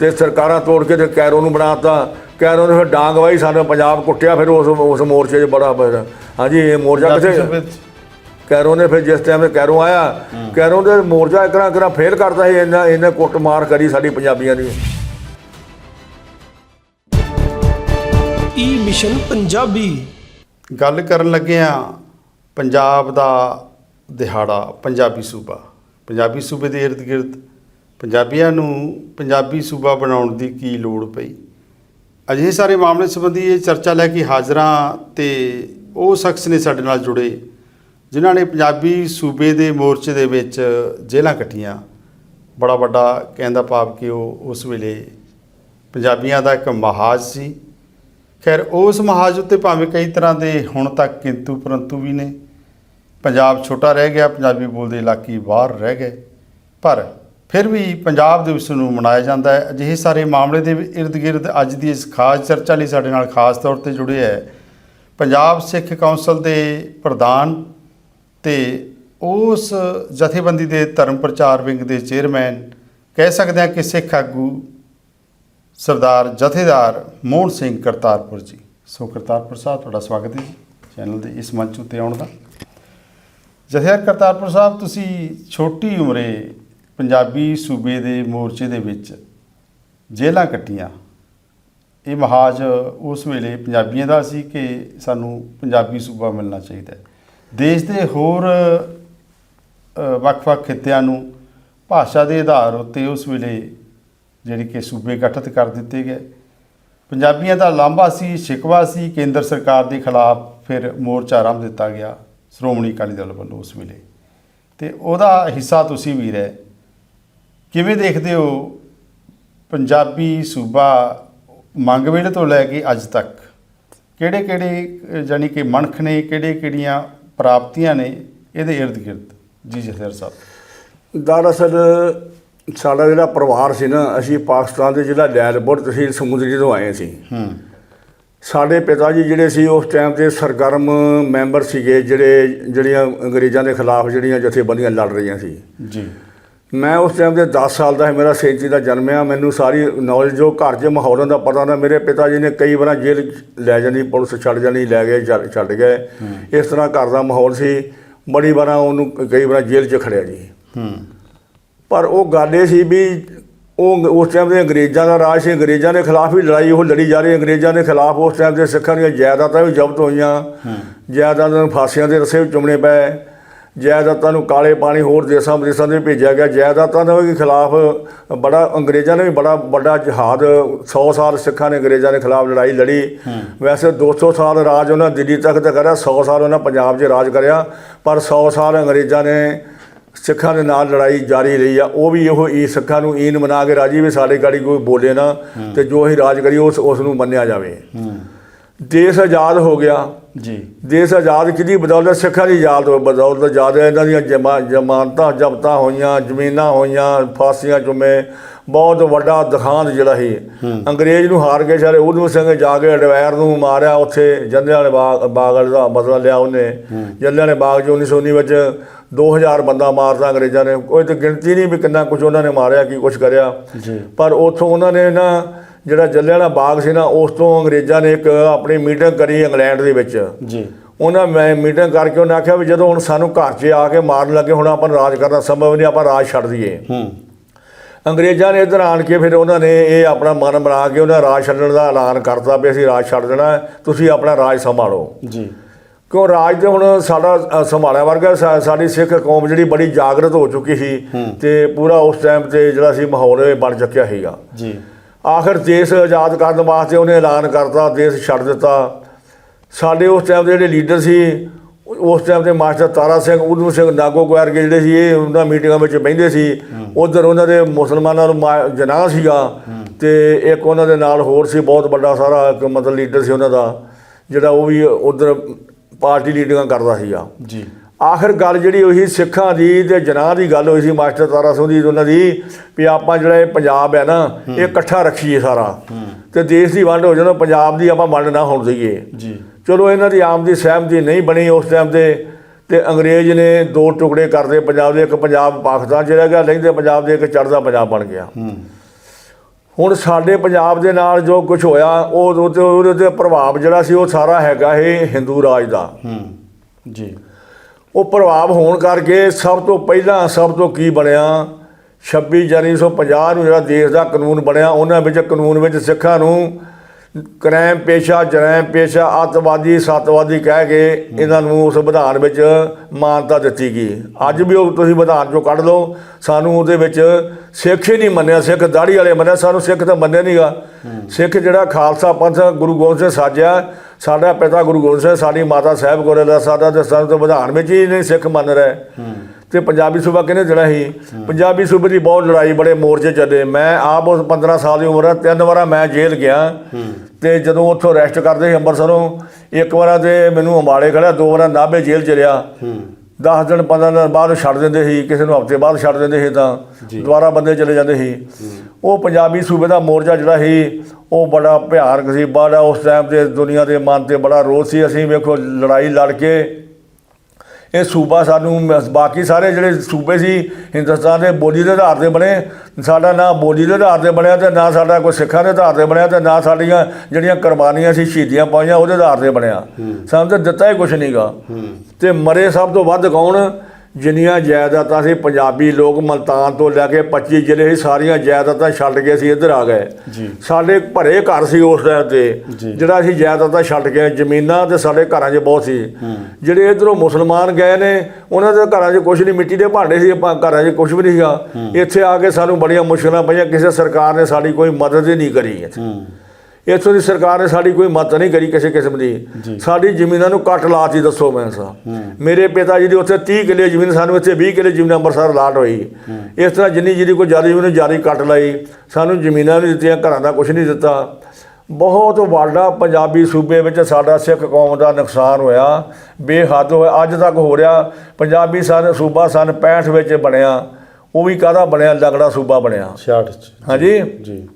ਤੇ ਸਰਕਾਰਾਂ ਤੋੜ ਕੇ ਤੇ ਕੈਰੋ ਨੂੰ ਬਣਾਤਾ। ਕੈਰੋ ਨੇ ਫਿਰ ਡਾਂਗ ਵਾਈ ਸਾਨੂੰ ਪੰਜਾਬ ਕੁੱਟਿਆ ਫਿਰ ਉਸ ਉਸ ਮੋਰਚੇ 'ਚ ਬੜਾ ਫਿਰ। ਹਾਂਜੀ ਇਹ ਮੋਰਚਾ ਕਿੱਥੇ? ਕੈਰੋ ਨੇ ਫਿਰ ਜਿਸ ਟਾਈਮ ਤੇ ਕੈਰੋ ਆਇਆ ਕੈਰੋ ਦੇ ਮੋਰਚਾ ਇਕਰਾ ਇਕਰਾ ਫੇਲ ਕਰਦਾ ਸੀ ਇਹਨਾਂ ਇਹਨੇ ਕੁੱਟ ਮਾਰ ਕਰੀ ਸਾਡੀ ਪੰਜਾਬੀਆਂ ਦੀ। ਈ ਮਿਸ਼ਨ ਪੰਜਾਬੀ। ਗੱਲ ਕਰਨ ਲੱਗੇ ਆ ਪੰਜਾਬ ਦਾ ਦਿਹਾੜਾ ਪੰਜਾਬੀ ਸੂਬਾ। ਪੰਜਾਬੀ ਸੂਬੇ ਦੇ ਇਰਦ ਗਿਰਦ ਪੰਜਾਬੀਆਂ ਨੂੰ ਪੰਜਾਬੀ ਸੂਬਾ ਬਣਾਉਣ ਦੀ ਕੀ ਲੋੜ ਪਈ? ਅਜਿਹੇ ਸਾਰੇ ਮਾਮਲੇ ਸੰਬੰਧੀ ਇਹ ਚਰਚਾ ਲੈ ਕੇ ਹਾਜ਼ਰਾਂ ਤੇ ਉਹ ਸ਼ਖਸ ਨੇ ਸਾਡੇ ਨਾਲ ਜੁੜੇ, ਜਿਨ੍ਹਾਂ ਨੇ ਪੰਜਾਬੀ ਸੂਬੇ ਦੇ ਮੋਰਚੇ ਦੇ ਵਿੱਚ ਜੇਲ੍ਹਾਂ ਕੱਟੀਆਂ। ਬੜਾ ਵੱਡਾ ਕਹਿੰਦਾ ਭਾਵ ਕਿ ਉਹ ਉਸ ਵੇਲੇ ਪੰਜਾਬੀਆਂ ਦਾ ਇੱਕ ਮਹਾਜ ਸੀ। ਖੈਰ, ਉਸ ਮਹਾਜ ਉੱਤੇ ਭਾਵੇਂ ਕਈ ਤਰ੍ਹਾਂ ਦੇ ਹੁਣ ਤੱਕ ਕਿੰਤੂ ਪਰੰਤੂ ਵੀ ਨੇ। ਪੰਜਾਬ ਛੋਟਾ ਰਹਿ ਗਿਆ, ਪੰਜਾਬੀ ਬੋਲਦੇ ਇਲਾਕੇ ਬਾਹਰ ਰਹਿ ਗਏ। ਪਰ ਫਿਰ ਵੀ ਪੰਜਾਬ ਦਿਵਸ ਨੂੰ ਮਨਾਇਆ ਜਾਂਦਾ ਹੈ। ਅਜਿਹੇ ਸਾਰੇ ਮਾਮਲੇ ਦੇ ਇਰਦ ਗਿਰਦ ਅੱਜ ਦੀ ਇਸ ਖਾਸ ਚਰਚਾ ਲਈ ਸਾਡੇ ਨਾਲ ਖਾਸ ਤੌਰ ਤੇ ਜੁੜੇ ਹੈ। ਪੰਜਾਬ ਸਿੱਖ ਕੌਂਸਲ ਦੇ ਪ੍ਰਧਾਨ ਤੇ ਉਸ ਜਥੇਬੰਦੀ ਦੇ ਧਰਮ ਪ੍ਰਚਾਰ ਵਿੰਗ ਦੇ ਚੇਅਰਮੈਨ ਕਹਿ ਸਕਦੇ ਹਾਂ ਕਿ ਸਿੱਖ ਆਗੂ ਸਰਦਾਰ ਜਥੇਦਾਰ ਮੋਹਨ ਸਿੰਘ ਕਰਤਾਰਪੁਰ ਜੀ। ਸੋ ਕਰਤਾਰਪੁਰ ਸਾਹਿਬ, ਤੁਹਾਡਾ ਸਵਾਗਤ ਹੈ ਜੀ ਚੈਨਲ ਦੇ ਇਸ ਮੰਚ ਉੱਤੇ ਆਉਣ ਦਾ। ਜਥੇਦਾਰ ਕਰਤਾਰਪੁਰ ਸਾਹਿਬ, ਤੁਸੀਂ ਛੋਟੀ ਉਮਰੇ ਪੰਜਾਬੀ ਸੂਬੇ ਦੇ ਮੋਰਚੇ ਦੇ ਵਿੱਚ ਜੇਲ੍ਹਾਂ ਕੱਟੀਆਂ। ਇਹ ਮਹਾਜ ਉਸ ਵੇਲੇ ਪੰਜਾਬੀਆਂ ਦਾ ਸੀ ਕਿ ਸਾਨੂੰ ਪੰਜਾਬੀ ਸੂਬਾ ਮਿਲਣਾ ਚਾਹੀਦਾ ਹੈ। ਦੇਸ਼ ਦੇ ਹੋਰ ਵੱਖ-ਵੱਖ ਖਿੱਤਿਆਂ ਨੂੰ ਭਾਸ਼ਾ ਦੇ ਆਧਾਰ ਉੱਤੇ ਉਸ ਵੇਲੇ ਜਿਹੜੇ ਕਿ ਸੂਬੇ ਗਠਿਤ ਕਰ ਦਿੱਤੇ ਗਏ। ਪੰਜਾਬੀਆਂ ਦਾ ਲਾਂਭਾ ਸੀ, ਸ਼ਿਕਵਾ ਸੀ, ਕੇਂਦਰ ਸਰਕਾਰ ਦੇ ਖਿਲਾਫ ਫਿਰ ਮੋਰਚਾ ਆਰੰਭ ਦਿੱਤਾ ਗਿਆ ਸ਼੍ਰੋਮਣੀ ਅਕਾਲੀ ਦਲ ਵੱਲੋਂ ਉਸ ਵੇਲੇ। ਤੇ ਉਹਦਾ ਹਿੱਸਾ ਤੁਸੀਂ ਵੀ ਰਹੇ ਕਿਵੇਂ ਦੇਖਦੇ ਹੋ ਪੰਜਾਬੀ ਸੂਬਾ ਮੰਗ ਵੇਲੇ ਤੋਂ ਲੈ ਕੇ ਅੱਜ ਤੱਕ? ਕਿਹੜੇ ਕਿਹੜੇ ਜਾਨੀ ਕਿ ਮਨਖ ਨੇ ਕਿਹੜੇ ਕਿਹੜੀਆਂ ਪ੍ਰਾਪਤੀਆਂ ਨੇ ਇਹਦੇ ਇਰਦ ਗਿਰਦ ਜੀ ਜਥੇਦਾਰ ਸਾਹਿਬ। ਦਰਅਸਲ ਸਾਡਾ ਜਿਹੜਾ ਪਰਿਵਾਰ ਸੀ ਨਾ ਅਸੀਂ ਪਾਕਿਸਤਾਨ ਦੇ ਜ਼ਿਲ੍ਹਾ ਲੈਲਪੁਰ ਤਹਿਸੀਲ ਸਮੁੰਦਰੀ ਤੋਂ ਆਏ ਸੀ। ਹੂੰ। ਸਾਡੇ ਪਿਤਾ ਜੀ ਜਿਹੜੇ ਸੀ ਉਸ ਟਾਈਮ ਤੇ ਸਰਗਰਮ ਮੈਂਬਰ ਸੀਗੇ ਜਿਹੜੇ ਜਿਹੜੀਆਂ ਅੰਗਰੇਜ਼ਾਂ ਦੇ ਖਿਲਾਫ ਜਿਹੜੀਆਂ ਜਥੇਬੰਦੀਆਂ ਲੜ ਰਹੀਆਂ ਸੀ। ਜੀ। ਮੈਂ ਉਸ ਟਾਈਮ ਤੇ 10 ਸਾਲ ਦਾ ਸੀ ਮੇਰਾ 37 ਦਾ ਜਨਮ ਆ ਮੈਨੂੰ ਸਾਰੀ ਨੌਲੇਜ ਜੋ ਘਰ 'ਚ ਮਾਹੌਲਾਂ ਦਾ ਪਤਾ ਨਾ ਮੇਰੇ ਪਿਤਾ ਜੀ ਨੇ ਕਈ ਵਾਰ ਜੇਲ੍ਹ ਲੈ ਜਾਣੀ ਪੁਲਿਸ ਛੱਡ ਜਾਣੀ ਲੈ ਗਏ ਛੱਡ- ਛੱਡ ਗਏ। ਇਸ ਤਰ੍ਹਾਂ ਘਰ ਦਾ ਮਾਹੌਲ ਸੀ ਬੜੀ ਵਾਰਾਂ ਉਹਨੂੰ ਕਈ ਵਾਰ ਜੇਲ੍ਹ 'ਚ ਖੜਿਆ ਜੀ। ਹੂੰ। ਪਰ ਉਹ ਗੱਲ ਇਹ ਸੀ ਵੀ ਉਹ ਉਸ ਟਾਈਮ ਦੇ ਅੰਗਰੇਜ਼ਾਂ ਦਾ ਰਾਜ ਸੀ ਅੰਗਰੇਜ਼ਾਂ ਦੇ ਖਿਲਾਫ ਵੀ ਲੜਾਈ ਉਹ ਲੜੀ ਜਾ ਰਹੀ ਅੰਗਰੇਜ਼ਾਂ ਦੇ ਖਿਲਾਫ ਉਸ ਟਾਈਮ ਦੇ ਸਿੱਖਾਂ ਦੀਆਂ ਜਾਇਦਾਦਾਂ ਵੀ ਜ਼ਬਤ ਹੋਈਆਂ। ਜਾਇਦਾਦਾਂ ਨੂੰ ਫਾਂਸੀਆਂ ਦੇ ਰਸੇ ਵੀ ਚੁੰਮਣੇ ਪਏ। ਜਾਇਦਾਦਾਂ ਨੂੰ ਕਾਲੇ ਪਾਣੀ ਹੋਰ ਦੇਸਾਂ ਵਿਦੇਸਾਂ ਦੇ ਭੇਜਿਆ ਗਿਆ। ਜਾਇਦਾਦਾਂ ਦੇ ਖਿਲਾਫ ਬੜਾ ਅੰਗਰੇਜ਼ਾਂ ਨੇ ਵੀ ਬੜਾ ਵੱਡਾ ਜਹਾਦ 100 ਸਾਲ ਸਿੱਖਾਂ ਨੇ ਅੰਗਰੇਜ਼ਾਂ ਦੇ ਖਿਲਾਫ ਲੜਾਈ ਲੜੀ। ਵੈਸੇ 200 ਸਾਲ ਰਾਜ ਉਹਨਾਂ ਦਿੱਲੀ ਤੱਕ ਤਾਂ ਕਰਿਆ 100 ਸਾਲ ਉਹਨਾਂ ਪੰਜਾਬ 'ਚ ਰਾਜ ਕਰਿਆ ਪਰ 100 ਸਾਲ ਅੰਗਰੇਜ਼ਾਂ ਨੇ ਸਿੱਖਾਂ ਦੇ ਨਾਲ ਲੜਾਈ ਜਾਰੀ ਰਹੀ ਆ। ਉਹ ਵੀ ਇਹੋ ਹੀ ਸਿੱਖਾਂ ਨੂੰ ਈਨ ਮਨਾ ਕੇ ਰਾਜੀ ਵੀ ਸਾਡੇ ਗਾੜੀ ਕੋਈ ਬੋਲੇ ਨਾ ਤੇ ਜੋ ਅਸੀਂ ਰਾਜ ਕਰੀਏ ਉਸ ਉਸ ਨੂੰ ਮੰਨਿਆ ਜਾਵੇ। ਹੂੰ। ਦੇਸ਼ ਆਜ਼ਾਦ ਹੋ ਗਿਆ। ਜੀ। ਦੇਸ਼ ਆਜ਼ਾਦ ਕਿਹਦੀ ਬਦੌਲਤ ਸਿੱਖਾਂ ਦੀ ਆਜ਼ਾਦ ਬਦੌਲਤ ਜ਼ਿਆਦਾ ਇਹਨਾਂ ਦੀਆਂ ਜਮਾ- ਜ਼ਮਾਨਤਾਂ ਜ਼ਬਤਾਂ ਹੋਈਆਂ ਜ਼ਮੀਨਾਂ ਹੋਈਆਂ ਫਾਂਸੀਆਂ ਚੁੰਮੇ। ਬਹੁਤ ਵੱਡਾ ਦਖਾਂਤ ਜਿਹੜਾ ਸੀ। ਅੰਗਰੇਜ਼ ਨੂੰ ਹਾਰ ਕੇ ਸਾਰੇ ਉਧਮ ਸਿੰਘ ਜਾ ਕੇ ਅਡਵਾਇਰ ਨੂੰ ਮਾਰਿਆ। ਉੱਥੇ ਜੰਦਿਆਂ ਵਾਲੇ ਬਾਗ ਬਾਗ ਦਾ ਬਦਲਾ ਲਿਆ ਉਹਨੇ। ਜੰਦਿਆਂ ਵਾਲੇ ਬਾਗ 'ਚ 1919 ਵਿੱਚ 2000 ਬੰਦਾ ਮਾਰਦਾ ਅੰਗਰੇਜ਼ਾਂ ਨੇ। ਕੋਈ ਤਾਂ ਗਿਣਤੀ ਨਹੀਂ ਵੀ ਕਿੰਨਾ ਕੁਝ ਉਹਨਾਂ ਨੇ ਮਾਰਿਆ ਕੀ ਕੁਝ ਕਰਿਆ। ਜੀ। ਪਰ ਉੱਥੋਂ ਉਹਨਾਂ ਨੇ ਨਾ ਜਿਹੜਾ ਜੱਲਿਆਂਵਾਲਾ ਬਾਗ ਸੀ ਨਾ ਉਸ ਤੋਂ ਅੰਗਰੇਜ਼ਾਂ ਨੇ ਇੱਕ ਆਪਣੀ ਮੀਟਿੰਗ ਕਰੀ ਇੰਗਲੈਂਡ ਦੇ ਵਿੱਚ। ਜੀ। ਉਹਨਾਂ ਮੈਂ ਮੀਟਿੰਗ ਕਰਕੇ ਉਹਨਾਂ ਆਖਿਆ ਵੀ ਜਦੋਂ ਹੁਣ ਸਾਨੂੰ ਘਰ 'ਚ ਆ ਕੇ ਮਾਰਨ ਲੱਗੇ ਹੁਣ ਆਪਾਂ ਰਾਜ ਕਰਨਾ ਸੰਭਵ ਨਹੀਂ ਆਪਾਂ ਰਾਜ ਛੱਡ ਦਈਏ। ਹੂੰ। ਅੰਗਰੇਜ਼ਾਂ ਨੇ ਇੱਧਰ ਆਣ ਕੇ ਫਿਰ ਉਹਨਾਂ ਨੇ ਇਹ ਆਪਣਾ ਮਨ ਬਣਾ ਕੇ ਉਹਨਾਂ ਰਾਜ ਛੱਡਣ ਦਾ ਐਲਾਨ ਕਰਤਾ ਵੀ ਅਸੀਂ ਰਾਜ ਛੱਡ ਦੇਣਾ ਤੁਸੀਂ ਆਪਣਾ ਰਾਜ ਸੰਭਾਲੋ। ਜੀ। ਕਿਉਂ ਰਾਜ ਤੇ ਹੁਣ ਸਾਡਾ ਸੰਭਾਲਿਆ ਵਰਗਾ ਸਾਡੀ ਸਿੱਖ ਕੌਮ ਜਿਹੜੀ ਬੜੀ ਜਾਗਰਤ ਹੋ ਚੁੱਕੀ ਸੀ ਤੇ ਪੂਰਾ ਉਸ ਟਾਈਮ ਤੇ ਜਿਹੜਾ ਸੀ ਮਾਹੌਲ ਬਣ ਚੁੱਕਿਆ ਸੀਗਾ। ਜੀ। ਆਖਰ ਦੇਸ਼ ਆਜ਼ਾਦ ਕਰਨ ਵਾਸਤੇ ਉਹਨੇ ਐਲਾਨ ਕਰਤਾ ਦੇਸ਼ ਛੱਡ ਦਿੱਤਾ। ਸਾਡੇ ਉਸ ਟਾਈਮ ਦੇ ਜਿਹੜੇ ਲੀਡਰ ਸੀ ਉਸ ਟਾਈਮ ਦੇ ਮਾਸਟਰ ਤਾਰਾ ਸਿੰਘ ਉਦਮ ਸਿੰਘ ਨਾਗੋ ਕੁਆਰ ਕੇ ਜਿਹੜੇ ਸੀ ਇਹ ਉਹਨਾਂ ਮੀਟਿੰਗਾਂ ਵਿੱਚ ਬਹਿੰਦੇ ਸੀ। ਉਧਰ ਉਹਨਾਂ ਦੇ ਮੁਸਲਮਾਨਾਂ ਨੂੰ ਜਨਾਹ ਸੀਗਾ ਤੇ ਇੱਕ ਉਹਨਾਂ ਦੇ ਨਾਲ ਹੋਰ ਸੀ ਬਹੁਤ ਵੱਡਾ ਸਾਰਾ ਇੱਕ ਮਤਲਬ ਲੀਡਰ ਸੀ ਉਹਨਾਂ ਦਾ ਜਿਹੜਾ ਉਹ ਵੀ ਉਧਰ ਪਾਰਟੀ ਲੀਡਿੰਗਾਂ ਕਰਦਾ ਸੀਗਾ। ਜੀ। ਆਖਰ ਗੱਲ ਜਿਹੜੀ ਉਹੀ ਸਿੱਖਾਂ ਦੀ ਤੇ ਜਨਾਹ ਦੀ ਗੱਲ ਹੋਈ ਸੀ ਮਾਸਟਰ ਤਾਰਾ ਸਿੰਘ ਦੀ ਉਹਨਾਂ ਦੀ ਵੀ ਆਪਾਂ ਜਿਹੜਾ ਇਹ ਪੰਜਾਬ ਹੈ ਨਾ ਇਹ ਇਕੱਠਾ ਰੱਖੀਏ ਸਾਰਾ। ਤੇ ਦੇਸ਼ ਦੀ ਵੰਡ ਹੋ ਜਾਣਾ ਪੰਜਾਬ ਦੀ ਆਪਾਂ ਵੰਡ ਨਾ ਹੋਣ ਦਈਏ। ਜੀ। ਚਲੋ ਇਹਨਾਂ ਦੀ ਆਮ ਦੀ ਸਹਿਮਤੀ ਨਹੀਂ ਬਣੀ ਉਸ ਟਾਈਮ ਤੇ ਤੇ ਅੰਗਰੇਜ਼ ਨੇ ਦੋ ਟੁਕੜੇ ਕਰਦੇ ਪੰਜਾਬ ਦੇ ਇੱਕ ਪੰਜਾਬ ਪਾਕਿਸਤਾਨ ਚ ਰਹਿ ਗਿਆ ਲੈਂਦੇ ਪੰਜਾਬ ਦੇ ਇੱਕ ਚੜ੍ਹਦਾ ਪੰਜਾਬ ਬਣ ਗਿਆ। ਹੁਣ ਸਾਡੇ ਪੰਜਾਬ ਦੇ ਨਾਲ ਜੋ ਕੁਝ ਹੋਇਆ ਉਹ ਉਹਦੇ ਤੇ ਪ੍ਰਭਾਵ ਜਿਹੜਾ ਸੀ ਉਹ ਸਾਰਾ ਹੈਗਾ ਇਹ ਹਿੰਦੂ ਰਾਜ ਦਾ। ਹੂੰ। ਜੀ। ਉਹ ਪ੍ਰਭਾਵ ਹੋਣ ਕਰਕੇ ਸਭ ਤੋਂ ਪਹਿਲਾਂ ਸਭ ਤੋਂ ਕੀ ਬਣਿਆ? 26 ਜਨਵਰੀ 1950 ਨੂੰ ਜਿਹੜਾ ਦੇਸ਼ ਦਾ ਕਾਨੂੰਨ ਬਣਿਆ, ਉਹਨਾਂ ਵਿੱਚ ਕਾਨੂੰਨ ਵਿੱਚ ਸਿੱਖਾਂ ਨੂੰ ਕ੍ਰਾਈਮ ਪੇਸ਼ਾ ਜਰਾਇਮ ਪੇਸ਼ਾ, ਅੱਤਵਾਦੀ, ਸੱਤਵਾਦੀ ਕਹਿ ਕੇ ਇਹਨਾਂ ਨੂੰ ਉਸ ਵਿਧਾਨ ਵਿੱਚ ਮਾਨਤਾ ਦਿੱਤੀ ਗਈ। ਅੱਜ ਵੀ ਉਹ ਤੁਸੀਂ ਵਿਧਾਨ ਚੋਂ ਕੱਢ ਲਓ, ਸਾਨੂੰ ਉਹਦੇ ਵਿੱਚ ਸਿੱਖ ਹੀ ਨਹੀਂ ਮੰਨਿਆ, ਸਿੱਖ ਦਾੜੀ ਵਾਲੇ ਮੰਨਿਆ, ਸਾਨੂੰ ਸਿੱਖ ਤਾਂ ਮੰਨਿਆ ਨਹੀਂਗਾ ਸਿੱਖ ਜਿਹੜਾ ਖਾਲਸਾ ਪੰਥ ਗੁਰੂ ਗੋਬਿੰਦ ਸਿੰਘ ਸਾਜਿਆ, ਸਾਡਾ ਪਿਤਾ ਗੁਰੂ ਗੋਬਿੰਦ ਸਿੰਘ, ਸਾਡੀ ਮਾਤਾ ਸਾਹਿਬ ਗੋਰੇ ਦਾ ਸਾਡਾ ਤੇ ਸਾਨੂੰ ਤਾਂ ਵਿਧਾਨ ਵਿੱਚ ਹੀ ਨਹੀਂ ਸਿੱਖ ਮੰਨ ਰਿਹਾ। ਤੇ ਪੰਜਾਬੀ ਸੂਬਾ ਕਿਹਨੇ ਜਿਹੜਾ ਸੀ? ਪੰਜਾਬੀ ਸੂਬੇ ਦੀ ਬਹੁਤ ਲੜਾਈ ਬੜੇ ਮੋਰਚੇ ਚੱਲੇ। ਮੈਂ ਆਪ ਉਸ 15 ਸਾਲ ਦੀ ਉਮਰ ਤਿੰਨ ਵਾਰਾ ਮੈਂ ਜੇਲ੍ਹ ਗਿਆ। ਤੇ ਜਦੋਂ ਉੱਥੋਂ ਅਰੈਸਟ ਕਰਦੇ ਸੀ ਅੰਮ੍ਰਿਤਸਰੋਂ ਇੱਕ ਵਾਰਾ ਤੇ ਮੈਨੂੰ ਅੰਬਾਲੇ ਖੜਿਆ ਦੋ ਵਾਰਾ ਨਾਭੇ ਜੇਲ੍ਹ ਚ ਰਿਹਾ। 10 ਦਿਨ 15 ਦਿਨ ਬਾਅਦ ਛੱਡ ਦਿੰਦੇ ਸੀ ਕਿਸੇ ਨੂੰ ਹਫ਼ਤੇ ਬਾਅਦ ਛੱਡ ਦਿੰਦੇ ਸੀ ਤਾਂ ਦੁਬਾਰਾ ਬੰਦੇ ਚਲੇ ਜਾਂਦੇ ਸੀ। ਉਹ ਪੰਜਾਬੀ ਸੂਬੇ ਦਾ ਮੋਰਚਾ ਜਿਹੜਾ ਸੀ ਉਹ ਬੜਾ ਭਿਆਨਕ ਸੀ ਬੜਾ ਉਸ ਟਾਈਮ ਤੇ ਦੁਨੀਆ ਦੇ ਮਨ ਤੇ ਬੜਾ ਰੋਸ ਸੀ। ਅਸੀਂ ਵੇਖੋ ਲੜਾਈ ਲੜ ਕੇ ਇਹ ਸੂਬਾ ਸਾਨੂੰ ਬਾਕੀ ਸਾਰੇ ਜਿਹੜੇ ਸੂਬੇ ਸੀ ਹਿੰਦੁਸਤਾਨ ਦੇ ਬੋਲੀ ਦੇ ਆਧਾਰ ਤੇ ਬਣੇ। ਸਾਡਾ ਨਾ ਬੋਲੀ ਦੇ ਆਧਾਰ ਤੇ ਬਣਿਆ ਤੇ ਨਾ ਸਾਡਾ ਕੋਈ ਸਿੱਖਾਂ ਦੇ ਆਧਾਰ ਤੇ ਬਣਿਆ ਤੇ ਨਾ ਸਾਡੀਆਂ ਜਿਹੜੀਆਂ ਕੁਰਬਾਨੀਆਂ ਸੀ ਸ਼ਹੀਦੀਆਂ ਪਾਈਆਂ ਉਹਦੇ ਆਧਾਰ ਤੇ ਬਣਿਆ। ਸਾਨੂੰ ਤਾਂ ਦਿੱਤਾ ਹੀ ਕੁਛ ਨਹੀਂਗਾ ਤੇ ਮਰੇ ਸਭ ਤੋਂ ਵੱਧ ਕੌਣ? ਜਿੰਨੀਆਂ ਜਾਇਦਾਦਾਂ ਸੀ ਪੰਜਾਬੀ ਲੋਕ ਮਲਤਾਨ ਤੋਂ ਲੈ ਕੇ 25 ਜ਼ਿਲ੍ਹੇ ਸੀ ਸਾਰੀਆਂ ਜਾਇਦਾਦਾਂ ਛੱਡ ਕੇ ਅਸੀਂ ਇੱਧਰ ਆ ਗਏ। ਸਾਡੇ ਭਰੇ ਘਰ ਸੀ ਉਸ ਟਾਈਮ ਤੇ। ਜਿਹੜਾ ਅਸੀਂ ਜਾਇਦਾਦਾਂ ਛੱਡ ਕੇ ਜ਼ਮੀਨਾਂ ਤੇ ਸਾਡੇ ਘਰਾਂ 'ਚ ਬਹੁਤ ਸੀ। ਜਿਹੜੇ ਇਧਰੋਂ ਮੁਸਲਮਾਨ ਗਏ ਨੇ ਉਹਨਾਂ ਦੇ ਘਰਾਂ 'ਚ ਕੁਝ ਨਹੀਂ ਮਿੱਟੀ ਦੇ ਭਾਂਡੇ ਸੀ ਆਪਾਂ ਘਰਾਂ 'ਚ ਕੁਝ ਵੀ ਨਹੀਂ ਸੀਗਾ। ਇੱਥੇ ਆ ਕੇ ਸਾਨੂੰ ਬੜੀਆਂ ਮੁਸ਼ਕਲਾਂ ਪਈਆਂ ਕਿਸੇ ਸਰਕਾਰ ਨੇ ਸਾਡੀ ਕੋਈ ਮਦਦ ਹੀ ਨਹੀਂ ਕਰੀ ਇੱਥੇ। ਇੱਥੋਂ ਦੀ ਸਰਕਾਰ ਨੇ ਸਾਡੀ ਕੋਈ ਮਦਦ ਨਹੀਂ ਕਰੀ ਕਿਸੇ ਕਿਸਮ ਦੀ। ਸਾਡੀ ਜ਼ਮੀਨਾਂ ਨੂੰ ਕੱਟ ਲਾਤੀ ਦੱਸੋ ਮੈਂ ਸਾ। ਮੇਰੇ ਪਿਤਾ ਜੀ ਦੀ ਉੱਥੇ 30 ਕਿੱਲੇ ਜ਼ਮੀਨ ਸਾਨੂੰ ਇੱਥੇ 20 ਕਿੱਲੇ ਜ਼ਮੀਨ ਅੰਮ੍ਰਿਤਸਰ ਲਾਟ ਹੋਈ। ਇਸ ਤਰ੍ਹਾਂ ਜਿੰਨੀ ਜਿਹਦੀ ਕੋਈ ਜ਼ਿਆਦਾ ਜ਼ਮੀਨ ਜਾਰੀ ਕੱਟ ਲਈ। ਸਾਨੂੰ ਜ਼ਮੀਨਾਂ ਨਹੀਂ ਦਿੱਤੀਆਂ ਘਰਾਂ ਦਾ ਕੁਝ ਨਹੀਂ ਦਿੱਤਾ। ਬਹੁਤ ਵੱਡਾ ਪੰਜਾਬੀ ਸੂਬੇ ਵਿੱਚ ਸਾਡਾ ਸਿੱਖ ਕੌਮ ਦਾ ਨੁਕਸਾਨ ਹੋਇਆ। ਬੇਹੱਦ ਹੋਇਆ। ਅੱਜ ਤੱਕ ਹੋ ਰਿਹਾ ਪੰਜਾਬੀ ਸਨ ਸੂਬਾ ਸਨ 65 ਵਿੱਚ ਬਣਿਆ। ਉਹ ਵੀ ਕਾਹਦਾ ਬਣਿਆ? ਲਗੜਾ ਸੂਬਾ ਬਣਿਆ। 66 ਚ। ਹਾਂਜੀ? ਜੀ।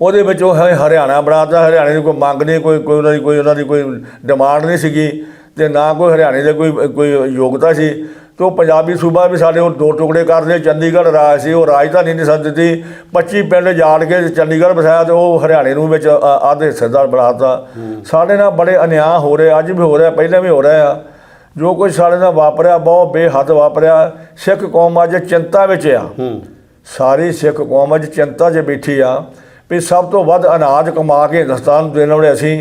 ਉਹਦੇ ਵਿੱਚ ਉਹ ਹੈ ਹਰਿਆਣਾ ਬਣਾਤਾ ਹਰਿਆਣੇ ਦੀ ਕੋਈ ਮੰਗ ਨਹੀਂ ਕੋਈ ਕੋਈ ਉਹਨਾਂ ਦੀ ਕੋਈ ਉਹਨਾਂ ਦੀ ਕੋਈ ਡਿਮਾਂਡ ਨਹੀਂ ਸੀਗੀ ਤੇ ਨਾ ਕੋਈ ਹਰਿਆਣੇ ਦੇ ਕੋਈ ਕੋਈ ਯੋਗਤਾ ਸੀ। ਤੇ ਉਹ ਪੰਜਾਬੀ ਸੂਬਾ ਵੀ ਸਾਡੇ ਉਹ ਦੋ ਟੁਕੜੇ ਕਰਦੇ ਚੰਡੀਗੜ੍ਹ ਰਾਜ ਸੀ ਉਹ ਰਾਜਧਾਨੀ ਨਹੀਂ ਸਨ ਦਿੱਤੀ। 25 ਪਿੰਡ ਜਾੜ ਕੇ ਚੰਡੀਗੜ੍ਹ ਵਸਾਇਆ ਤੇ ਉਹ ਹਰਿਆਣੇ ਨੂੰ ਵਿੱਚ ਆ- ਆਧੇ ਹਿੱਸੇਦਾਰ ਬਣਾਤਾ। ਸਾਡੇ ਨਾਲ ਬੜੇ ਅਨਿਆਂ ਹੋ ਰਹੇ ਅੱਜ ਵੀ ਹੋ ਰਿਹਾ ਪਹਿਲਾਂ ਵੀ ਹੋ ਰਿਹਾ ਆ। ਜੋ ਕੁਝ ਸਾਡੇ ਨਾਲ ਵਾਪਰਿਆ ਬਹੁਤ ਬੇਹੱਦ ਵਾਪਰਿਆ। ਸਿੱਖ ਕੌਮ ਅੱਜ ਚਿੰਤਾ ਵਿੱਚ ਆ। ਹੂੰ। ਸਾਰੀ ਸਿੱਖ ਕੌਮ ਅੱਜ ਚਿੰਤਾ 'ਚ ਬੈਠੀ ਆ। ਵੀ ਸਭ ਤੋਂ ਵੱਧ ਅਨਾਜ ਕਮਾ ਕੇ ਹਿੰਦੁਸਤਾਨ ਨੂੰ ਦੇਣ ਵਾਲੇ ਅਸੀਂ।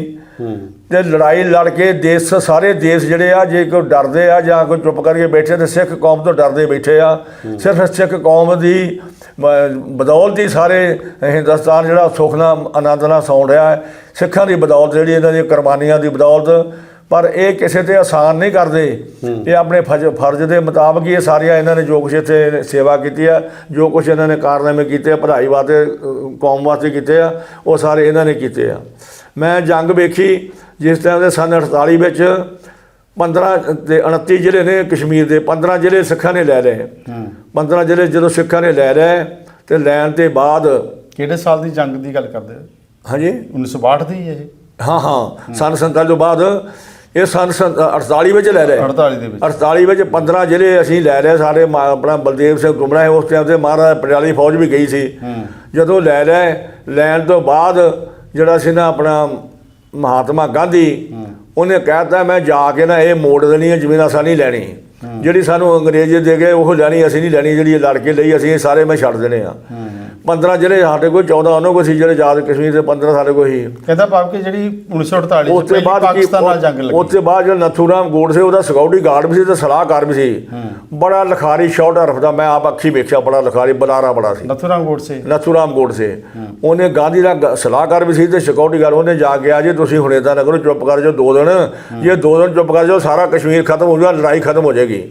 ਤੇ ਲੜਾਈ ਲੜ ਕੇ ਦੇਸ਼ ਸਾਰੇ ਦੇਸ਼ ਜਿਹੜੇ ਆ ਜੇ ਕੋਈ ਡਰਦੇ ਆ ਜਾਂ ਕੋਈ ਚੁੱਪ ਕਰਕੇ ਬੈਠੇ ਤੇ ਸਿੱਖ ਕੌਮ ਤੋਂ ਡਰਦੇ ਬੈਠੇ ਆ। ਸਿਰਫ ਸਿੱਖ ਕੌਮ ਦੀ ਬਦੌਲਤ ਹੀ ਸਾਰੇ ਹਿੰਦੁਸਤਾਨ ਜਿਹੜਾ ਸੁੱਖ ਨਾਲ ਆਨੰਦ ਨਾਲ ਸੌਂ ਰਿਹਾ ਹੈ। ਸਿੱਖਾਂ ਦੀ ਬਦੌਲਤ ਜਿਹੜੀ ਇਹਨਾਂ ਦੀ ਕੁਰਬਾਨੀਆਂ ਦੀ ਬਦੌਲਤ ਪਰ ਇਹ ਕਿਸੇ ਤੇ ਆਸਾਨ ਨਹੀਂ ਕਰਦੇ ਇਹ ਆਪਣੇ ਫਰਜ਼ ਦੇ ਮੁਤਾਬਕ ਹੀ ਇਹ ਸਾਰੀਆਂ ਇਹਨਾਂ ਨੇ ਜੋ ਕੁਛ ਇੱਥੇ ਸੇਵਾ ਕੀਤੀ ਆ ਜੋ ਕੁਛ ਇਹਨਾਂ ਨੇ ਕਾਰਨਾਮੇ ਕੀਤੇ ਆ ਪੜ੍ਹਾਈ ਵਾਸਤੇ ਕੌਮ ਵਾਸਤੇ ਕੀਤੇ ਆ ਉਹ ਸਾਰੇ ਇਹਨਾਂ ਨੇ ਕੀਤੇ ਆ। ਮੈਂ ਜੰਗ ਵੇਖੀ ਜਿਸ ਟਾਈਮ ਦੇ ਸਨ 48 ਵਿੱਚ 15 ਤੇ 29 ਜ਼ਿਲ੍ਹੇ ਨੇ ਕਸ਼ਮੀਰ ਦੇ 15 ਜ਼ਿਲ੍ਹੇ ਸਿੱਖਾਂ ਨੇ ਲੈ ਲਏ। 15 ਜ਼ਿਲ੍ਹੇ ਜਦੋਂ ਸਿੱਖਾਂ ਨੇ ਲੈ ਲਏ ਤੇ ਲੈਣ ਤੇ ਬਾਅਦ ਕਿਹੜੇ ਸਾਲ ਦੀ ਜੰਗ ਦੀ ਗੱਲ ਕਰਦੇ ਹੋ? ਹਾਂਜੀ। 1962 ਦੀ ਇਹ? ਹਾਂ ਹਾਂ। ਸਨ 47 ਤੋਂ ਬਾਅਦ ਇਹ ਸਨ ਸੰ- 48 ਵਿੱਚ ਲੈ ਲਏ 48 ਦੇ ਵਿੱਚ। 48 ਵਿੱਚ 15 ਜ਼ਿਲ੍ਹੇ ਅਸੀਂ ਲੈ ਸਾਡੇ ਮਾ- ਆਪਣਾ ਬਲਦੇਵ ਸਿੰਘ ਗੁਮਰਾ ਹੈ ਉਸ ਟਾਈਮ ਤੇ ਮਹਾਰਾਜਾ ਪਟਿਆਲੀ ਫੌਜ ਵੀ ਗਈ ਸੀ। ਜਦੋਂ ਲੈ ਲਏ ਲੈਣ ਤੋਂ ਬਾਅਦ ਜਿਹੜਾ ਸੀ ਨਾ ਆਪਣਾ ਮਹਾਤਮਾ ਗਾਂਧੀ ਉਹਨੇ ਕਹਿਤਾ ਮੈਂ ਜਾ ਕੇ ਨਾ ਇਹ ਮੋੜ ਦੇਣੀ ਹੈ ਜ਼ਮੀਨ ਅਸਾਂ ਨਹੀਂ ਲੈਣੀ ਜਿਹੜੀ ਸਾਨੂੰ ਅੰਗਰੇਜ਼ ਦੇ ਗਏ ਉਹ ਲੈਣੀ ਅਸੀਂ ਨਹੀਂ ਲੈਣੀ ਜਿਹੜੀ ਲੜ ਕੇ ਲਈ ਅਸੀਂ ਇਹ ਸਾਰੇ ਮੈਂ ਛੱਡ ਦੇਣੇ ਆ। 15 ਜ਼ਿਲ੍ਹੇ ਸਾਡੇ ਕੋਲ 14 ਉਹਨਾਂ ਕੋਲ ਸੀ ਜਿਹੜੇ ਆਜ਼ਾਦ ਕਸ਼ਮੀਰ ਦੇ 15 ਸਾਡੇ ਕੋਲ ਸੀ। ਕਹਿੰਦਾ ਭਾਵ ਕਿ ਜਿਹੜੀ 1948 ਉਸ ਚ ਤੋਂ ਪਹਿਲੀ ਪਾਕਿਸਤਾਨ ਨਾਲ ਜੰਗ ਲੱਗੀ। ਉਸ ਤੋਂ ਬਾਅਦ ਜਿਹੜਾ ਨਥੂਰਾਮ ਗੋਡਸੇ ਉਹਦਾ ਸਿਕਿਉਰਿਟੀ ਗਾਰਡ ਵੀ ਸੀ ਤੇ ਸਲਾਹਕਾਰ ਵੀ ਸੀ। ਬੜਾ ਲਖਾਰੀ ਸ਼ਾਟ ਹਰਫ ਦਾ ਮੈਂ ਆਪ ਅੱਖੀ ਵੇਖਿਆ ਬੜਾ ਲਖਾਰੀ ਬਲਾਰਾ ਬੜਾ ਸੀ। ਨਥੂਰਾਮ ਗੋਡਸੇ ਨਥੂਰਾਮ ਗੋਡਸੇ ਉਹਨੇ ਗਾਂਧੀ ਦਾ ਸਲਾਹਕਾਰ ਵੀ ਸੀ ਤੇ ਸਿਕਿਉਰਿਟੀ ਗਾਰਡ ਉਹਨੇ ਜਾ ਕੇ ਆ ਜੇ ਤੁਸੀਂ ਹੁਣ ਏਦਾਂ ਨਾ ਕਰੋ ਚੁੱਪ ਕਰ ਜਾਓ ਦੋ ਦਿਨ। ਜੇ ਦੋ ਦਿਨ ਚੁੱਪ ਕਰ ਜਾਓ ਸਾਰਾ ਕਸ਼ਮੀਰ ਖਤਮ ਹੋ ਜਾਊਗਾ ਲੜਾਈ ਖਤਮ ਹੋ ਜਾਏਗੀ।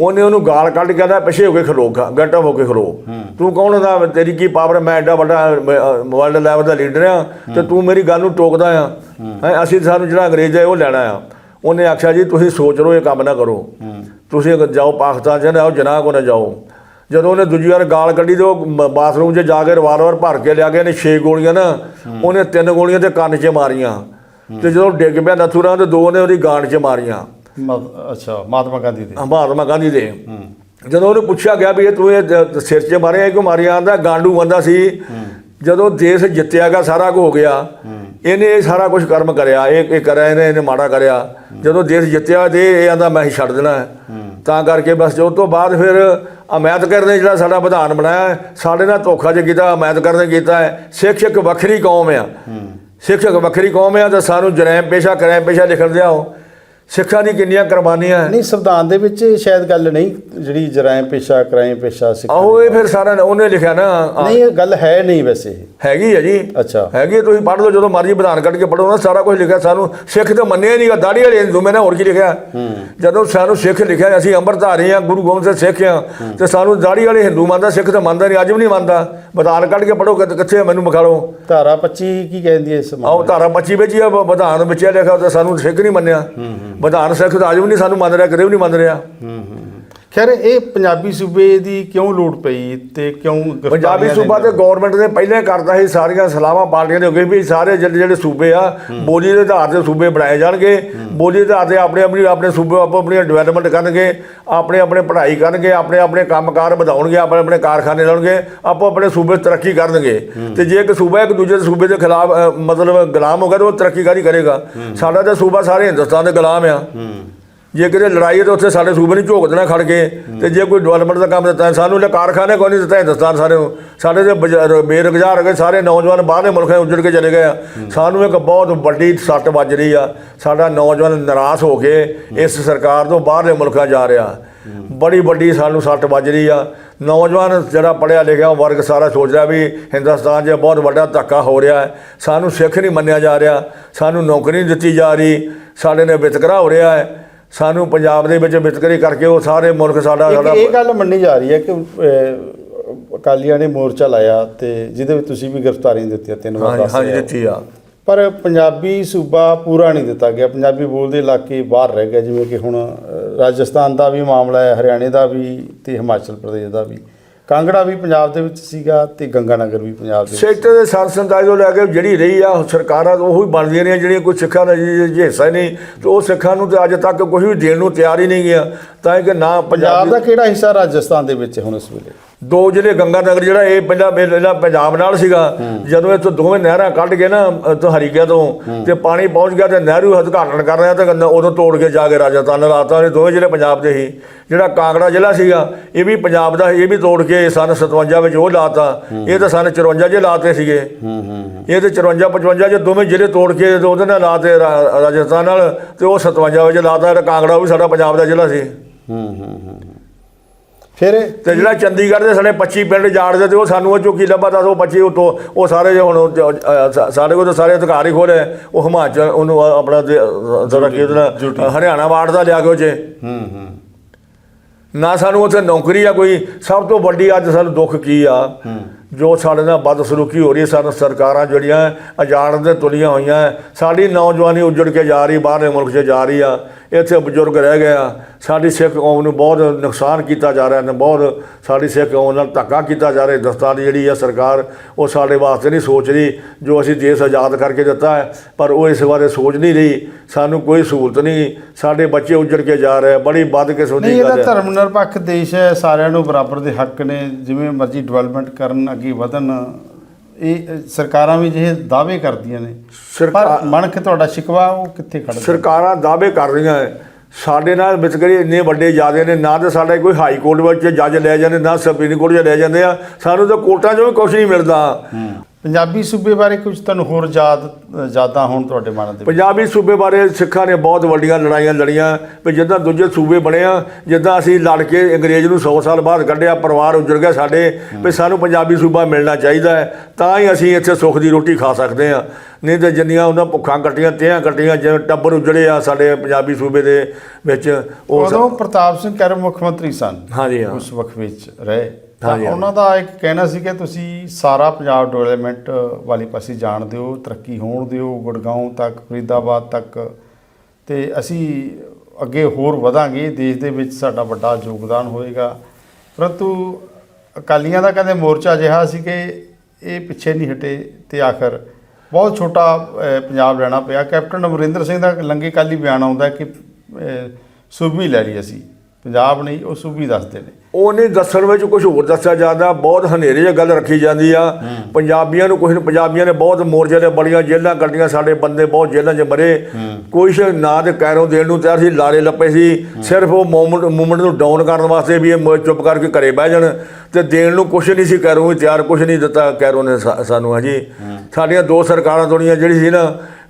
ਉਹਨੇ ਉਹਨੂੰ ਗਾਲ ਕੱਢ ਕੇ ਕਹਿੰਦਾ ਪਿੱਛੇ ਹੋ ਕੇ ਖਲੋ ਗੱਟਾ ਹੋ ਕੇ ਖਲੋ। ਤੂੰ ਕੌਣ ਹੁੰਦਾ ਤੇਰੀ ਕੀ ਪਾਵਰ ਮੈਂ ਐਡਾ ਵੱਡਾ ਵਰਲਡ ਲੈਵਲ ਦਾ ਲੀਡਰ ਆ ਤੇ ਤੂੰ ਮੇਰੀ ਗੱਲ ਨੂੰ ਟੋਕਦਾ ਆ। ਹੈਂ, ਅਸੀਂ ਸਾਨੂੰ ਜਿਹੜਾ ਅੰਗਰੇਜ਼ ਹੈ ਉਹ ਲੈਣਾ ਆ। ਉਹਨੇ ਆਖਿਆ ਜੀ ਤੁਸੀਂ ਸੋਚ ਲਓ ਇਹ ਕੰਮ ਨਾ ਕਰੋ। ਤੁਸੀਂ ਅਗਰ ਜਾਓ ਪਾਕਿਸਤਾਨ ਚ ਨਾ ਜਾਓ ਜਨਾਹ ਕੋ ਨਾ ਜਾਓ। ਜਦੋਂ ਉਹਨੇ ਦੂਜੀ ਵਾਰ ਗਾਲ ਕੱਢੀ ਤੇ ਉਹ ਬਾਥਰੂਮ 'ਚ ਜਾ ਕੇ ਰਿਵਾਲਵਰ ਭਰ ਕੇ ਲਿਆ ਕੇ ਇਹਨੇ 6 ਗੋਲੀਆਂ ਨਾ ਉਹਨੇ ਤਿੰਨ ਗੋਲੀਆਂ ਤੇ ਕੰਨ 'ਚ ਮਾਰੀਆਂ। ਤੇ ਜਦੋਂ ਡਿੱਗ ਪਿਆ ਨਥੂਰਾ ਤੇ ਦੋ ਨੇ ਉਹਦੀ ਗਾਂਡ 'ਚ ਮਾਰੀਆਂ। ਮਤ- ਅੱਛਾ ਮਹਾਤਮਾ ਗਾਂਧੀ ਦੇ। ਮਹਾਤਮਾ ਗਾਂਧੀ ਦੇ। ਜਦੋਂ ਉਹਨੂੰ ਪੁੱਛਿਆ ਗਿਆ ਵੀ ਇਹ ਤੂੰ ਇਹ ਦ- ਸਿਰ 'ਚ ਮਾਰਿਆ ਕਿਉਂ ਮਾਰਿਆ ਆਂਦਾ ਗਾਂਡੂ ਬੰਦਾ ਸੀ। ਜਦੋਂ ਦੇਸ਼ ਜਿੱਤਿਆਗਾ ਸਾਰਾ ਕੁਝ ਹੋ ਗਿਆ। ਇਹਨੇ ਇਹ ਸਾਰਾ ਕੁਝ ਕਰਮ ਕਰਿਆ। ਇਹ ਇਹ ਕਰਿਆ ਇਹਨੇ ਇਹਨੇ ਮਾੜਾ ਕਰਿਆ। ਜਦੋਂ ਦੇਸ਼ ਜਿੱਤਿਆ ਤੇ ਇਹ ਆਂਦਾ ਮੈਂ ਹੀ ਛੱਡ ਦੇਣਾ ਹੈ। ਤਾਂ ਕਰਕੇ ਬਸ ਜੋ ਤੋਂ ਬਾਅਦ ਫਿਰ ਅੰਬੇਦਕਰ ਨੇ ਜਿਹੜਾ ਸਾਡਾ ਵਿਧਾਨ ਬਣਾਇਆ ਹੈ, ਸਾਡੇ ਨਾਲ ਧੋਖਾ ਜਿਹਾ ਕੀਤਾ ਅੰਬੇਦਕਰ ਨੇ ਕੀਤਾ ਹੈ। ਸਿੱਖ ਇੱਕ ਵੱਖਰੀ ਕੌਮ ਆ। ਸਿੱਖ ਇੱਕ ਵੱਖਰੀ ਕੌਮ ਆ ਤਾਂ ਸਾਨੂੰ ਜਰੈਮ ਪੇਸ਼ਾ ਕਰੈਮ ਪੇਸ਼ਾ ਲਿਖਣ ਦਿਆਓ। ਸਿੱਖਾਂ ਦੀ ਕਿੰਨੀਆਂ ਕੁਰਬਾਨੀਆਂ ਹੈ। ਨਹੀਂ ਸੰਵਿਧਾਨ ਦੇ ਵਿੱਚ ਸ਼ਾਇਦ ਗੱਲ ਨਹੀਂ ਜਿਹੜੀ ਜਰਾਇਮ ਪੇਸ਼ਾ ਕ੍ਰਾਈਮ ਪੇਸ਼ਾ ਸਿੱਖਾਂ ਆਹੋ ਇਹ ਫਿਰ ਸਾਰਾ ਉਹਨੇ ਲਿਖਿਆ ਨਾ। ਨਹੀਂ ਇਹ ਗੱਲ ਹੈ ਨਹੀਂ ਵੈਸੇ। ਹੈਗੀ ਹੈ ਜੀ। ਅੱਛਾ। ਹੈਗੀ ਤੁਸੀਂ ਪੜ੍ਹ ਲਓ ਜਦੋਂ ਮਰਜ਼ੀ ਵਿਧਾਨ ਕੱਢ ਕੇ ਪੜ੍ਹੋ ਨਾ ਸਾਰਾ ਕੁਝ ਲਿਖਿਆ ਸਾਨੂੰ। ਸਿੱਖ ਤਾਂ ਮੰਨਿਆ ਹੀ ਨਹੀਂਗਾ ਦਾੜੀ ਵਾਲੇ ਹਿੰਦੂ ਮੈਂ ਨਾ ਹੋਰ ਕੀ ਲਿਖਿਆ? ਜਦੋਂ ਸਾਨੂੰ ਸਿੱਖ ਲਿਖਿਆ ਅਸੀਂ ਅੰਮ੍ਰਿਤਧਾਰੀ ਆ ਗੁਰੂ ਗੋਬਿੰਦ ਸਿੰਘ ਸਿੱਖ ਆ ਤੇ ਸਾਨੂੰ ਦਾੜੀ ਵਾਲੇ ਹਿੰਦੂ ਮੰਨਦਾ ਸਿੱਖ ਤਾਂ ਮੰਨਦਾ ਨਹੀਂ ਅੱਜ ਵੀ ਨਹੀਂ ਮੰਨਦਾ। ਵਿਧਾਨ ਕੱਢ ਕੇ ਪੜ੍ਹੋ ਕਿ- ਕਿੱਥੇ ਮੈਨੂੰ ਵਿਖਾ ਲਓ। ਧਾਰਾ 25 ਕੀ ਕਹਿੰਦੀ ਹੈ ਇਸ ਆਓ ਮਾਮਲੇ ਧਾਰਾ 25 ਵਿੱਚ ਹੀ ਵਿਧਾਨ ਵਿੱਚ ਲਿਖਿਆ ਤੇ ਸਾਨੂੰ ਸਿੱਖ ਨਹੀਂ ਮੰਨਿਆ। ਵਿਧਾਨ ਸਿੱਖ ਤਾਂ ਅੱਜ ਵੀ ਨਹੀਂ ਸਾਨੂੰ ਮੰਨ ਰਿਹਾ, ਕਦੇ ਵੀ ਨਹੀਂ ਮੰਨ ਰਿਹਾ। ਹੂੰ ਹੂੰ। ਖੈਰ ਇਹ ਪੰਜਾਬੀ ਸੂਬੇ ਦੀ ਕਿਉਂ ਲੋੜ ਪਈ ਤੇ ਕਿਉਂ ਪੰਜਾਬੀ ਸੂਬਾ ਤੇ ਗਵਰਨਮੈਂਟ ਨੇ ਪਹਿਲਾਂ ਕਰਦਾ ਸੀ ਸਾਰੀਆਂ ਸਲਾਹਾਂ ਪਾਰਟੀਆਂ ਦੇ ਹੋ ਗਏ ਵੀ ਸਾਰੇ ਜਿਹੜੇ ਜਿਹੜੇ ਸੂਬੇ ਆ ਬੋਲੀ ਦੇ ਆਧਾਰ ਤੇ ਸੂਬੇ ਬਣਾਏ ਜਾਣਗੇ। ਬੋਲੀ ਦੇ ਆਧਾਰ ਤੇ ਆਪਣੇ ਆਪਣੀ ਆਪਣੇ ਸੂਬੇ ਆਪੋ ਆਪਣੀਆਂ ਡਿਵੈਲਪਮੈਂਟ ਕਰਨਗੇ ਆਪਣੇ ਆਪਣੇ ਪੜ੍ਹਾਈ ਕਰਨਗੇ ਆਪਣੇ ਆਪਣੇ ਕੰਮਕਾਰ ਵਧਾਉਣਗੇ ਆਪਣੇ ਆਪਣੇ ਕਾਰਖਾਨੇ ਲਾਉਣਗੇ ਆਪੋ ਆਪਣੇ ਸੂਬੇ ਤਰੱਕੀ ਕਰਨਗੇ। ਤੇ ਜੇ ਇੱਕ ਸੂਬਾ ਇੱਕ ਦੂਜੇ ਦੇ ਸੂਬੇ ਦੇ ਖਿਲਾਫ ਮਤਲਬ ਗੁਲਾਮ ਹੋ ਗਿਆ ਤਾਂ ਉਹ ਤਰੱਕੀ ਕਾਰੀ ਕਰੇਗਾ ਸਾਡਾ ਤਾਂ ਸੂਬਾ ਸਾਰੇ ਹਿੰਦੁਸਤਾਨ ਦੇ ਗੁਲਾਮ ਆ। ਜੇ ਕਿਤੇ ਲੜਾਈ ਹੈ ਤਾਂ ਉੱਥੇ ਸਾਡੇ ਸੂਬੇ ਨੂੰ ਝੋਕ ਦੇਣਾ ਖੜ ਕੇ ਤੇ ਜੇ ਕੋਈ ਡਿਵੈਲਪਮੈਂਟ ਦਾ ਕੰਮ ਦਿੱਤਾ ਸਾਨੂੰ ਲੈ ਕਾਰਖਾਨੇ ਕੋਈ ਨਹੀਂ ਦਿੱਤਾ ਹਿੰਦੁਸਤਾਨ ਸਾਰੇ ਨੂੰ। ਸਾਡੇ ਦੇ ਬਜ- ਬੇਰੁਜ਼ਗਾਰ ਹੋ ਗਏ, ਸਾਰੇ ਨੌਜਵਾਨ ਬਾਹਰਲੇ ਮੁਲਕਾਂ 'ਚ ਉੱਜੜ ਕੇ ਚਲੇ ਗਏ ਆ। ਸਾਨੂੰ ਇੱਕ ਬਹੁਤ ਵੱਡੀ ਸੱਟ ਵੱਜ ਰਹੀ ਆ। ਸਾਡਾ ਨੌਜਵਾਨ ਨਿਰਾਸ਼ ਹੋ ਕੇ ਇਸ ਸਰਕਾਰ ਤੋਂ ਬਾਹਰਲੇ ਮੁਲਕਾਂ ਜਾ ਰਿਹਾ। ਬੜੀ ਵੱਡੀ ਸਾਨੂੰ ਸੱਟ ਵੱਜ ਰਹੀ ਆ। ਨੌਜਵਾਨ ਜਿਹੜਾ ਪੜਿਆ ਲਿਖਿਆ ਵਰਗ ਸਾਰਾ ਸੋਚ ਰਿਹਾ ਵੀ ਹਿੰਦੁਸਤਾਨ 'ਚ ਬਹੁਤ ਵੱਡਾ ਧੱਕਾ ਹੋ ਰਿਹਾ ਹੈ। ਸਾਨੂੰ ਸਿੱਖ ਨਹੀਂ ਮੰਨਿਆ ਜਾ ਰਿਹਾ। ਸਾਨੂੰ ਨੌਕਰੀ ਨਹੀਂ ਦਿੱਤੀ ਜਾ ਰਹੀ। ਸਾਡੇ ਨੇ ਵਿਤਕਰਾ ਹੋ ਰਿਹਾ ਹੈ। ਸਾਨੂੰ ਪੰਜਾਬ ਦੇ ਵਿੱਚ ਵਿਤਕਰੇ ਕਰਕੇ ਉਹ ਸਾਰੇ ਮੁਲਕ ਸਾਡਾ ਸਾਡਾ ਇਹ ਗੱਲ ਮੰਨੀ ਜਾ ਰਹੀ ਹੈ ਕਿ ਅਕਾਲੀਆਂ ਨੇ ਮੋਰਚਾ ਲਾਇਆ ਤੇ ਜਿਹਦੇ ਵਿੱਚ ਤੁਸੀਂ ਵੀ ਗ੍ਰਿਫਤਾਰੀਆਂ ਦਿੱਤੀਆਂ ਤਿੰਨ ਵਾਰ ਦੱਸ ਹਾਂਜੀ ਹੋ। ਦਿੱਤੀ ਆ। ਪਰ ਪੰਜਾਬੀ ਸੂਬਾ ਪੂਰਾ ਨਹੀਂ ਦਿੱਤਾ ਗਿਆ। ਪੰਜਾਬੀ ਬੋਲਦੇ ਇਲਾਕੇ ਬਾਹਰ ਰਹਿ ਗਏ ਜਿਵੇਂ ਕਿ ਹੁਣ ਰਾਜਸਥਾਨ ਦਾ ਵੀ ਮਾਮਲਾ ਹੈ ਹਰਿਆਣੇ ਦਾ ਵੀ ਤੇ ਹਿਮਾਚਲ ਪ੍ਰਦੇਸ਼ ਦਾ ਵੀ। ਕਾਂਗੜਾ ਵੀ ਪੰਜਾਬ ਦੇ ਵਿੱਚ ਸੀਗਾ ਤੇ ਗੰਗਾਨਗਰ ਵੀ ਪੰਜਾਬ ਦੇ ਸੈਕਟਰ ਦੇ ਸੰਸਦਾਈ ਤੋਂ ਲੈ ਕੇ ਜਿਹੜੀ ਰਹੀ ਆ ਸਰਕਾਰਾਂ ਉਹੀ ਬਣਦੀਆਂ ਨੇ ਜਿਹੜੀਆਂ ਕੋਈ ਸਿੱਖਾਂ ਦਾ ਜੇ ਹਿੱਸਾ ਹੀ ਨਹੀਂ। ਤੇ ਉਹ ਸਿੱਖਾਂ ਨੂੰ ਤੇ ਅੱਜ ਤੱਕ ਕੁਝ ਵੀ ਦੇਣ ਨੂੰ ਤਿਆਰ ਹੀ ਨਹੀਂ ਗਿਆ। ਤਾਂ ਕਿ ਨਾ ਪੰਜਾਬ ਦਾ ਕਿਹੜਾ ਹਿੱਸਾ ਰਾਜਸਥਾਨ ਦੇ ਵਿੱਚ ਹੈ ਹੁਣ ਇਸ ਵੇਲੇ? ਦੋ ਜ਼ਿਲ੍ਹੇ ਗੰਗਾ ਨਗਰ ਜਿਹੜਾ ਇਹ ਪਹਿਲਾਂ ਪਹਿਲਾਂ ਪੰਜਾਬ ਨਾਲ ਸੀਗਾ ਜਦੋਂ ਇੱਥੋਂ ਦੋਵੇਂ ਨਹਿਰਾਂ ਕੱਢ ਕੇ ਨਾ ਇੱਥੋਂ ਹਰੀਕਿਆ ਤੋਂ ਤੇ ਪਾਣੀ ਪਹੁੰਚ ਗਿਆ ਤੇ ਨਹਿਰੂ ਉਦਘਾਟਨ ਕਰ ਰਿਹਾ ਤੇ ਗੰਦਾ ਉਦੋਂ ਤੋੜ ਕੇ ਜਾ ਕੇ ਰਾਜਸਥਾਨ ਲਾਤਾ ਇਹ ਦੋਵੇਂ ਜ਼ਿਲ੍ਹੇ ਪੰਜਾਬ ਦੇ ਹੀ ਜਿਹੜਾ ਕਾਂਗੜਾ ਜ਼ਿਲ੍ਹਾ ਸੀਗਾ ਇਹ ਵੀ ਪੰਜਾਬ ਦਾ ਸੀ, ਇਹ ਵੀ ਤੋੜ ਕੇ ਸਨ 57 ਵਿੱਚ ਉਹ ਲਾਤਾ। ਇਹ ਤਾਂ ਸਨ 54 ਜੇ ਲਾਤੇ ਸੀਗੇ। ਇਹ ਤੇ 54 55 ਜੇ ਦੋਵੇਂ ਜ਼ਿਲ੍ਹੇ ਤੋੜ ਕੇ ਉਹਦੇ ਨਾਲ ਲਾਤੇ ਰਾਜਸਥਾਨ ਨਾਲ ਤੇ ਉਹ 57 ਵਿੱਚ ਲਾਤਾ ਤੇ ਕਾਂਗੜਾ ਉਹ ਵੀ ਸਾਡਾ ਪੰਜਾਬ ਦਾ ਜ਼ਿਲ੍ਹਾ ਸੀ। ਹੂੰ ਹੂੰ ਹੂੰ। ਫਿਰ ਤੇ ਜਿਹੜਾ ਚੰਡੀਗੜ੍ਹ ਦੇ ਸਾਡੇ 25 ਪਿੰਡ ਜਾੜਦੇ ਤੇ ਉਹ ਸਾਨੂੰ ਉਹ ਚੋਂ ਕੀ ਲੱਭਾ ਦੱਸ ਉਹ 25 ਉਤੋਂ ਉਹ ਸਾਰੇ ਜੇ ਹੁਣ ਜ- ਸਾਡੇ ਕੋਲ ਤਾਂ ਸਾਰੇ ਅਧਿਕਾਰ ਹੀ ਖੋਲੇ ਉਹ ਹਿਮਾਚਲ ਉਹਨੂੰ ਆਪਣਾ ਤੇ, ਜ਼ਰਾ ਕੀ ਹਰਿਆਣਾ ਵਾਰਡ ਦਾ ਲਿਆ ਕੇ ਉਹ ਹੂੰ ਹੂੰ। ਨਾ ਸਾਨੂੰ ਉੱਥੇ ਨੌਕਰੀ ਆ ਕੋਈ ਸਭ ਤੋਂ ਵੱਡੀ ਅੱਜ ਸਾਨੂੰ ਦੁੱਖ ਕੀ ਆ? ਜੋ ਸਾਡੇ ਨਾਲ ਬਦਸਲੂਕੀ ਹੋ ਰਹੀ ਹੈ ਸਾਨੂੰ ਸਰਕਾਰਾਂ ਜਿਹੜੀਆਂ ਅਜਾਣ ਦੇ ਤੁਲੀਆਂ ਹੋਈਆਂ। ਸਾਡੀ ਨੌਜਵਾਨੀ ਉੱਜੜ ਕੇ ਜਾ ਰਹੀ ਬਾਹਰਲੇ ਮੁਲਕ 'ਚ ਜਾ ਰਹੀ ਆ। ਇੱਥੇ ਬਜ਼ੁਰਗ ਰਹਿ ਗਏ ਆ ਸਾਡੀ ਸਿੱਖ ਕੌਮ ਨੂੰ ਬਹੁਤ ਨੁਕਸਾਨ ਕੀਤਾ ਜਾ ਰਿਹਾ ਨੇ ਬਹੁਤ ਸਾਡੀ ਸਿੱਖ ਕੌਮ ਨਾਲ ਧੱਕਾ ਕੀਤਾ ਜਾ ਰਿਹਾ ਹਿੰਦੁਸਤਾਨ ਦੀ ਜਿਹੜੀ ਆ ਸਰਕਾਰ ਉਹ ਸਾਡੇ ਵਾਸਤੇ ਨਹੀਂ ਸੋਚ ਰਹੀ ਜੋ ਅਸੀਂ ਦੇਸ਼ ਆਜ਼ਾਦ ਕਰਕੇ ਦਿੱਤਾ ਹੈ ਪਰ ਉਹ ਇਸ ਬਾਰੇ ਸੋਚ ਨਹੀਂ ਰਹੀ ਸਾਨੂੰ ਕੋਈ ਸਹੂਲਤ ਨਹੀਂ ਸਾਡੇ ਬੱਚੇ ਉੱਜੜ ਕੇ ਜਾ ਰਹੇ ਬੜੀ ਬਦਕਿਸਮਤੀ ਨਹੀਂ ਇਹਦਾ ਗੱਲ ਹੈ ਧਰਮ ਨਿਰਪੱਖ ਦੇਸ਼ ਹੈ ਸਾਰਿਆਂ ਨੂੰ ਬਰਾਬਰ ਦੇ ਹੱਕ ਨੇ ਜਿਵੇਂ ਮਰਜ਼ੀ ਡਿਵੈਲਪਮੈਂਟ ਕਰਨ ਅੱਗੇ ਵਧਣ ਇਹ ਸਰਕਾਰਾਂ ਵੀ ਜਿਹੇ ਦਾਅਵੇ ਕਰਦੀਆਂ ਨੇ। ਸਰਕਾਰ- ਕੇ ਤੁਹਾਡਾ ਸ਼ਿਕਵਾ ਉਹ ਕਿੱਥੇ ਖੜਦਾ ਸਰਕਾਰਾਂ ਦਾਅਵੇ ਕਰ ਰਹੀਆਂ ਸਾਡੇ ਨਾਲ ਵਿਤਕਰੇ ਇੰਨੇ ਵੱਡੇ ਜ਼ਿਆਦੇ ਨੇ ਨਾ ਤਾਂ ਸਾਡੇ ਕੋਈ ਹਾਈ ਕੋਰਟ ਵਿੱਚ ਜੱਜ ਲੈ ਜਾਂਦੇ ਨਾ ਸੁਪਰੀਮ ਕੋਰਟ 'ਚ ਲੈ ਜਾਂਦੇ ਆ। ਸਾਨੂੰ ਤਾਂ ਕੋਰਟਾਂ 'ਚੋਂ ਵੀ ਕੁਝ ਨਹੀਂ ਮਿਲਦਾ। ਪੰਜਾਬੀ ਸੂਬੇ ਬਾਰੇ ਕੁਝ ਤੁਹਾਨੂੰ ਹੋਰ ਯਾਦ ਯਾਦਾਂ ਹੋਣ ਤੁਹਾਡੇ ਮਨ ਦੇ ਵਿੱਚ? ਪੰਜਾਬੀ ਸੂਬੇ ਬਾਰੇ ਸਿੱਖਾਂ ਨੇ ਬਹੁਤ ਵੱਡੀਆਂ ਲੜਾਈਆਂ ਲੜੀਆਂ ਵੀ ਜਿੱਦਾਂ ਦੂਜੇ ਸੂਬੇ ਬਣੇ ਆ ਜਿੱਦਾਂ ਅਸੀਂ ਲੜ ਕੇ ਅੰਗਰੇਜ਼ ਨੂੰ 100 ਸਾਲ ਬਾਅਦ ਕੱਢਿਆ ਪਰਿਵਾਰ ਉੱਜੜ ਗਿਆ ਸਾਡੇ ਵੀ ਸਾਨੂੰ ਪੰਜਾਬੀ ਸੂਬਾ ਮਿਲਣਾ ਚਾਹੀਦਾ ਹੈ ਤਾਂ ਹੀ ਅਸੀਂ ਇੱਥੇ ਸੁੱਖ ਦੀ ਰੋਟੀ ਖਾ ਸਕਦੇ ਆ ਨਹੀਂ ਤੇ ਜਿੰਨੀਆਂ ਉਹਨਾਂ ਭੁੱਖਾਂ ਕੱਟੀਆਂ ਤਿਆਂ ਕੱਟੀਆਂ ਜਿਵੇਂ ਟੱਬਰ ਉੱਜੜੇ ਆ ਸਾਡੇ ਪੰਜਾਬੀ ਸੂਬੇ ਦੇ ਵਿੱਚ ਉਹ ਉਦੋਂ ਪ੍ਰਤਾਪ ਸਿੰਘ ਕੈਰ ਮੁੱਖ ਮੰਤਰੀ ਸਨ। ਹਾਂਜੀ ਹਾਂ। ਉਸ ਵਕਤ ਵਿੱਚ ਰਹੇ। ਤਾਂ ਹਾਂਜੀ, ਹਾਂਜੀ। ਉਹਨਾਂ ਦਾ ਇੱਕ ਕਹਿਣਾ ਸੀ ਕਿ ਤੁਸੀਂ ਸਾਰਾ ਪੰਜਾਬ ਡਿਵੈਲਪਮੈਂਟ ਵਾਲੀ ਪਾਸੇ ਜਾਣ ਦਿਓ ਤਰੱਕੀ ਹੋਣ ਦਿਓ ਗੁੜਗਾਉਂ ਤੱਕ ਫਰੀਦਾਬਾਦ ਤੱਕ। ਤੇ ਅਸੀਂ ਅੱਗੇ ਹੋਰ ਵਧਾਂਗੇ ਦੇਸ਼ ਦੇ ਵਿੱਚ ਸਾਡਾ ਵੱਡਾ ਯੋਗਦਾਨ ਹੋਏਗਾ। ਪਰੰਤੂ ਅਕਾਲੀਆਂ ਦਾ ਕਹਿੰਦੇ ਮੋਰਚਾ ਅਜਿਹਾ ਸੀ ਕਿ ਇਹ ਪਿੱਛੇ ਨਹੀਂ ਹਟੇ ਤੇ ਆਖਰ ਬਹੁਤ ਛੋਟਾ ਅਹ, ਪੰਜਾਬ ਲੈਣਾ ਪਿਆ। ਕੈਪਟਨ ਅਮਰਿੰਦਰ ਸਿੰਘ ਦਾ ਲੰਗੇ ਕਾਲੀ ਬਿਆਨ ਆਉਂਦਾ ਕਿ ਅਹ, ਸੂਬੀ ਲੈ ਲਈ ਅਸੀਂ। ਪੰਜਾਬ ਨਹੀਂ ਉਹ ਸੂਬੀ ਦੱਸਦੇ ਨੇ। ਉਹ ਨਹੀਂ ਦੱਸਣ ਵਿੱਚ ਕੁਝ ਹੋਰ ਦੱਸਿਆ ਜਾਂਦਾ ਬਹੁਤ ਹਨੇਰੇ ਜਿਹੀ ਗੱਲ ਰੱਖੀ ਜਾਂਦੀ ਆ। ਪੰਜਾਬੀਆਂ ਨੂੰ ਕੁਝ ਪੰਜਾਬੀਆਂ ਨੇ ਬਹੁਤ ਮੋਰਚੇ ਦੇ ਬੜੀਆਂ ਜੇਲ੍ਹਾਂ ਕੱਢੀਆਂ ਸਾਡੇ ਬੰਦੇ ਬਹੁਤ ਜੇਲ੍ਹਾਂ 'ਚ ਮਰੇ। ਕੁਛ ਨਾ ਤੇ ਕੈਰੋਂ ਦੇਣ ਨੂੰ ਤਿਆਰ ਸੀ ਲਾਰੇ ਲੱਪੇ ਸੀ। ਸਿਰਫ ਉਹ ਮੂਵਮੈਂਟ ਮੂਵਮੈਂਟ ਨੂੰ ਡਾਊਨ ਕਰਨ ਵਾਸਤੇ ਵੀ ਇਹ ਚੁੱਪ ਕਰਕੇ ਘਰੇ ਬਹਿ ਜਾਣ। ਤੇ ਦੇਣ ਨੂੰ ਕੁਝ ਨਹੀਂ ਸੀ ਕੈਰੋਂ ਤਿਆਰ ਕੁਝ ਨਹੀਂ ਦਿੱਤਾ ਕੈਰੋਂ ਨੇ ਸਾਨੂੰ ਹਾਂਜੀ। ਸਾਡੀਆਂ ਦੋ ਸਰਕਾਰਾਂ ਤੋੜੀਆਂ ਜਿਹੜੀ ਸੀ ਨਾ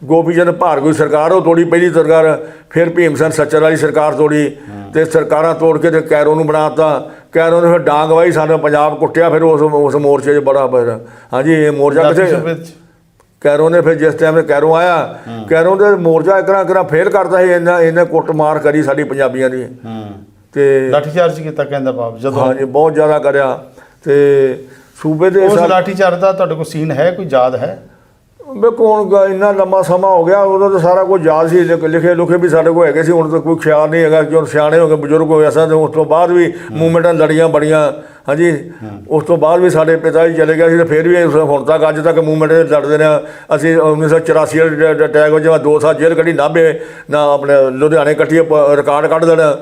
ਗੋਪੀ ਚੰਦ ਭਾਰਗਵ ਸਰਕਾਰ ਉਹ ਤੋੜੀ ਪਹਿਲੀ ਸਰਕਾਰ ਫਿਰ ਭੀਮ ਸੈਨ ਸੱਚਰ ਵਾਲੀ ਸਰਕਾਰ ਤੋੜੀ ਤੇ ਸਰਕਾਰਾਂ ਤੋੜ ਕੇ ਤੇ ਕੈਰੋ ਨੂੰ ਬਣਾਤਾ ਕੈਰੋ ਨੇ ਫਿਰ ਡਾਂਗ ਵਾਈ ਸਾਨੂੰ ਪੰਜਾਬ ਕੁੱਟਿਆ ਫਿਰ ਉਸ ਉਸ ਮੋਰਚੇ 'ਚ ਬੜਾ ਹਾਂਜੀ ਇਹ ਮੋਰਚਾ ਕਿੱਥੇ? ਕੈਰੋ ਨੇ ਫਿਰ ਜਿਸ ਟਾਈਮ ਕੈਰੋ ਆਇਆ ਕੈਰੋ ਦੇ ਮੋਰਚਾ ਇਕਰਾ ਇਕਰਾ ਫੇਲ ਕਰਤਾ ਸੀ ਇਹਨਾਂ ਇਹਨੇ ਕੁੱਟ ਮਾਰ ਕਰੀ ਸਾਡੀ ਪੰਜਾਬੀਆਂ ਦੀ। ਤੇ ਲਾਠੀਚਾਰਜ ਕੀਤਾ ਕਹਿੰਦਾ ਬਾਪ ਜਦੋਂ ਹਾਂਜੀ ਬਹੁਤ ਜ਼ਿਆਦਾ ਕਰਿਆ। ਤੇ ਸੂਬੇ ਦੇ ਉਸ ਲਾਠੀਚਾਰਜ ਦਾ ਤੁਹਾਡੇ ਕੋਲ ਸੀਨ ਹੈ ਕੋਈ ਯਾਦ ਹੈ? ਹੁਣ ਗ- ਇੰਨਾ ਲੰਮਾ ਸਮਾਂ ਹੋ ਗਿਆ ਉਦੋਂ ਤਾਂ ਸਾਰਾ ਕੁਝ ਯਾਦ ਸੀ ਲਿਖ- ਲਿਖੇ ਵੀ ਸਾਡੇ ਕੋਲ ਹੈਗੇ ਸੀ ਹੁਣ ਤਾਂ ਕੋਈ ਖਿਆਲ ਨਹੀਂ ਹੈਗਾ ਕਿਉਂ ਸਿਆਣੇ ਹੋ ਗਏ ਬਜ਼ੁਰਗ ਹੋ ਗਏ ਅਸਾਂ ਤੇ ਉਸ ਤੋਂ ਬਾਅਦ ਵੀ ਮੂਵਮੈਂਟਾਂ ਲੜੀਆਂ ਬੜੀਆਂ ਹਾਂਜੀ। ਉਸ ਤੋਂ ਬਾਅਦ ਵੀ ਸਾਡੇ ਪਿਤਾ ਜੀ ਚਲੇ ਗਏ ਸੀ ਤੇ ਫਿਰ ਵੀ ਉਸ- ਹੁਣ ਤੱਕ ਅੱਜ ਤੱਕ ਮੂਵਮੈਂਟ ਲੜਦੇ ਨੇ ਅਸੀਂ 1984 ਵਾਲੇ ਅਟੈਕ ਵਿੱਚ ਮੈਂ ਦੋ ਸਾਲ ਜੇਲ੍ਹ ਕੱਢੀ ਨਾਭੇ ਨਾ ਆਪਣੇ ਲੁਧਿਆਣੇ ਕੱਟੀ ਰਿਕਾਰਡ ਕੱਢ ਦੇਣਾ।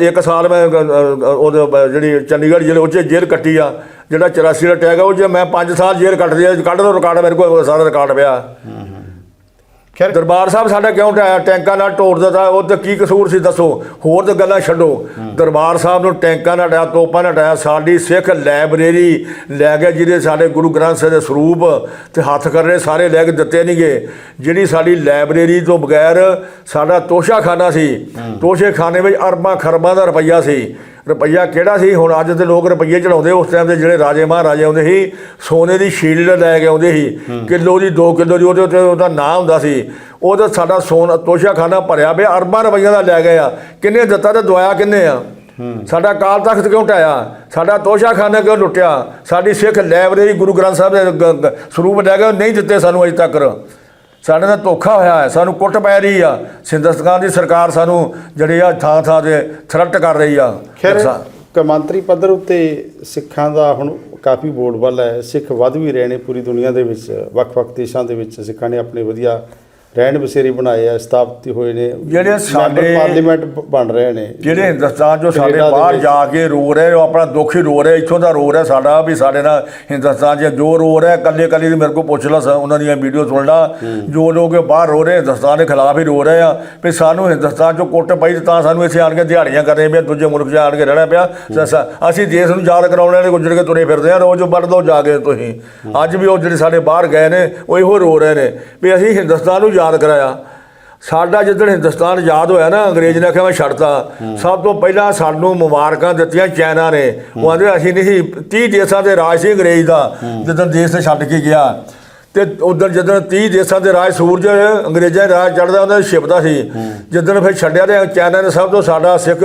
ਇੱਕ ਸਾਲ ਮੈਂ ਬ- ਜਿਹੜੀ ਚੰਡੀਗੜ੍ਹ ਜ਼ਿਲ੍ਹੇ ਉੱਚ ਜੇਲ੍ਹ ਕੱਟੀ ਆ। ਜਿਹੜਾ 84 ਦਾ ਅਟੈਕ ਆ ਉਹ ਜੇ ਮੈਂ 5 ਸਾਲ ਜੇਲ੍ਹ ਕੱਟਦੀ ਆ ਕੱਢ ਦੋ ਰਿਕਾਰਡ ਮੇਰੇ ਕੋਲ ਸਾਰਾ ਰਿਕਾਰਡ ਪਿਆ। ਖੈਰ। ਦਰਬਾਰ ਸਾਹਿਬ ਸਾਡਾ ਕਿਉਂ ਢਾਇਆ ਟੈਂਕਾਂ ਨਾਲ ਢੋੜ ਦਿੱਤਾ ਉਹ ਤੇ ਕੀ ਕਸੂਰ ਸੀ ਦੱਸੋ? ਹੋਰ ਤਾਂ ਗੱਲਾਂ ਛੱਡੋ। ਦਰਬਾਰ ਸਾਹਿਬ ਨੂੰ ਟੈਂਕਾਂ ਨਾਲ ਢਾਇਆ ਤੋਪਾਂ ਨਾਲ ਢਾਇਆ ਸਾਡੀ ਸਿੱਖ ਲਾਇਬ੍ਰੇਰੀ ਲੈ ਗਏ ਜਿਹਦੇ ਸਾਡੇ ਗੁਰੂ ਗ੍ਰੰਥ ਸਾਹਿਬ ਦੇ ਸਰੂਪ ਤੇ ਹੱਥ ਕਰਨੇ ਸਾਰੇ ਲੈ ਕੇ ਦਿੱਤੇ ਨਹੀਂਗੇ ਜਿਹੜੀ ਸਾਡੀ ਲਾਇਬ੍ਰੇਰੀ ਤੋਂ ਬਗੈਰ ਸਾਡਾ ਤੋਸ਼ਾਖਾਨਾ ਸੀ। ਤੋਸ਼ਾਖਾਨੇ ਵਿੱਚ ਅਰਬਾਂ ਖਰਬਾਂ ਦਾ ਰੁਪਈਆ ਸੀ। ਰੁਪਈਆ ਕਿਹੜਾ ਸੀ? ਹੁਣ ਅੱਜ ਦੇ ਲੋਕ ਰੁਪਈਏ ਚੜਾਉਂਦੇ ਉਸ ਟਾਈਮ ਦੇ ਜਿਹੜੇ ਰਾਜੇ ਮਹਾਰਾਜੇ ਆਉਂਦੇ ਸੀ ਸੋਨੇ ਦੀ ਸ਼ੀਲਡ ਲੈ ਕੇ ਆਉਂਦੇ ਸੀ ਕਿਲੋ ਦੀ 2 ਕਿਲੋ ਦੀ ਉਹਦੇ ਉੱਤੇ ਉਹਦਾ ਨਾਂ ਹੁੰਦਾ ਸੀ। ਉਹਦਾ ਸਾਡਾ ਸੋਨ ਤੋਸ਼ਾਖਾਨਾ ਭਰਿਆ ਪਿਆ ਅਰਬਾਂ ਰੁਪਈਆ ਦਾ ਲੈ ਗਏ ਆ। ਕਿੰਨੇ ਦਿੱਤਾ ਤੇ ਦਵਾਇਆ ਕਿੰਨੇ ਆ? ਸਾਡਾ ਕਾਲ ਤਖਤ ਕਿਉਂ ਢਾਇਆ ਸਾਡਾ ਤੋਸ਼ਾਖਾਨਾ ਕਿਉਂ ਲੁੱਟਿਆ? ਸਾਡੀ ਸਿੱਖ ਲਾਇਬ੍ਰੇਰੀ ਗੁਰੂ ਗ੍ਰੰਥ ਸਾਹਿਬ ਦੇ ਸਰੂਪ ਲੈ ਗਏ ਨਹੀਂ ਦਿੱਤੇ ਸਾਨੂੰ ਅਜੇ ਤੱਕ। ਸਾਡੇ ਨਾਲ ਧੋਖਾ ਹੋਇਆ ਹੈ ਸਾਨੂੰ ਕੁੱਟ ਪੈ ਰਹੀ ਆ। ਸਿੰਧਸਤਾਨ ਦੀ ਸਰਕਾਰ ਸਾਨੂੰ ਜਿਹੜੀ ਆ ਥਾਂ ਥਾਂ ਤੇ ਥ੍ਰਟ ਕਰ ਰਹੀ ਆ। ਖੈਰ ਕਮਾਂਤਰੀ ਪੱਧਰ ਉੱਤੇ ਸਿੱਖਾਂ ਦਾ ਹੁਣ ਕਾਫੀ ਬੋਲਬਾਲਾ ਹੈ। ਸਿੱਖ ਵੱਧ ਵੀ ਰਹੇ ਨੇ ਪੂਰੀ ਦੁਨੀਆ ਦੇ ਵਿੱਚ ਵੱਖ-ਵੱਖ ਦੇਸ਼ਾਂ ਦੇ ਵਿੱਚ ਸਿੱਖਾਂ ਨੇ ਆਪਣੇ ਵਧੀਆ ਰਹਿਣ ਬਸੇਰੇ ਬਣਾਏ ਆ ਸਥਾਪਿਤ ਹੋਏ ਨੇ। ਜਿਹੜੇ ਸਾਡੇ- ਪਾਰਲੀਮੈਂਟ ਬਣ ਰਹੇ ਨੇ। ਜਿਹੜੇ ਹਿੰਦੁਸਤਾਨ ਚੋਂ ਸਾਡੇ ਬਾਹਰ। ਜਾ ਕੇ ਰੋ ਰਹੇ ਉਹ ਆਪਣਾ ਦੁੱਖ ਹੀ ਰੋ ਰਹੇ ਇੱਥੋਂ ਦਾ ਰੋ ਰਿਹਾ ਸਾਡਾ ਵੀ ਸਾਡੇ ਨਾਲ ਹਿੰਦੁਸਤਾਨ 'ਚ ਜੋ ਰੋ ਰਿਹਾ ਕੱਲੇ ਕੱਲੇ ਦੀ ਮੇਰੇ ਕੋਲ ਪੁੱਛ ਲਾ ਉਹਨਾਂ ਦੀਆਂ ਵੀਡੀਓ ਸੁਣ ਲਾ। ਜੋ ਲੋਕ ਬਾਹਰ ਰੋ ਰਹੇ ਹਿੰਦੁਸਤਾਨ ਦੇ ਖਿਲਾਫ ਹੀ ਰੋ ਰਹੇ ਆ। ਵੀ ਸਾਨੂੰ ਹਿੰਦੁਸਤਾਨ 'ਚੋਂ ਕੁੱਟ ਪਈ ਤੇ ਸਾਨੂੰ ਇੱਥੇ ਆਣ ਕੇ ਦਿਹਾੜੀਆਂ ਕਰਨੇ ਪਿਆ ਦੂਜੇ ਮੁਲਕ 'ਚ ਆਣ ਕੇ ਰਹਿਣਾ ਪਿਆ। ਅਸੀਂ ਦੇਸ਼ ਨੂੰ ਯਾਦ ਕਰਾਉਣ ਵਾਲੇ ਗੁੱਜਰ ਕੇ ਤੁਰੇ ਫਿਰਦੇ ਆ ਰੋਜ਼ ਵੱਢ ਦੋ ਜਾ ਕੇ ਤੁਸੀਂ। ਅੱਜ ਵੀ ਉਹ ਜਿਹੜੇ ਸਾਡੇ ਬਾਹਰ ਗਏ ਨੇ ਉਹ ਇਹੋ ਰੋ ਰਹੇ ਨੇ। ਵੀ ਅਸੀਂ ਹਿੰਦੁਸਤਾਨ ਨੂੰ ਯਾਦ ਕਰਾਇਆ। ਸਾਡਾ ਜਿੱਦਣ ਹਿੰਦੁਸਤਾਨ ਆਜ਼ਾਦ ਹੋਇਆ ਨਾ, ਅੰਗਰੇਜ਼ ਨੇ ਆਖਿਆ ਮੈਂ ਛੱਡਤਾ। ਸਭ ਤੋਂ ਪਹਿਲਾਂ ਸਾਨੂੰ ਮੁਬਾਰਕਾਂ ਦਿੱਤੀਆਂ ਚਾਈਨਾ ਨੇ। ਉਹ ਆਂਦੇ, ਅਸੀਂ ਨਹੀਂ 30 ਦੇਸ਼ਾਂ ਦੇ ਰਾਜ ਸੀ ਅੰਗਰੇਜ਼ ਦਾ ਜਦੋਂ ਦੇਸ਼ ਤੇ ਛੱਡ ਕੇ ਗਿਆ। ਤੇ ਉਦੋਂ ਜਦੋਂ 30 ਦੇਸ਼ਾਂ ਦੇ ਰਾਜ ਸੂਰਜ ਅੰਗਰੇਜ਼ਾਂ ਦੇ ਰਾਜ ਚੜਦਾ ਉਹਨਾਂ ਛਿਪਦਾ ਸੀ। ਜਦੋਂ ਫਿਰ ਛੱਡਿਆ ਤੇ ਚਾਈਨਾ ਨੇ ਸਭ ਤੋਂ ਸਾਡਾ ਸਿੱਖ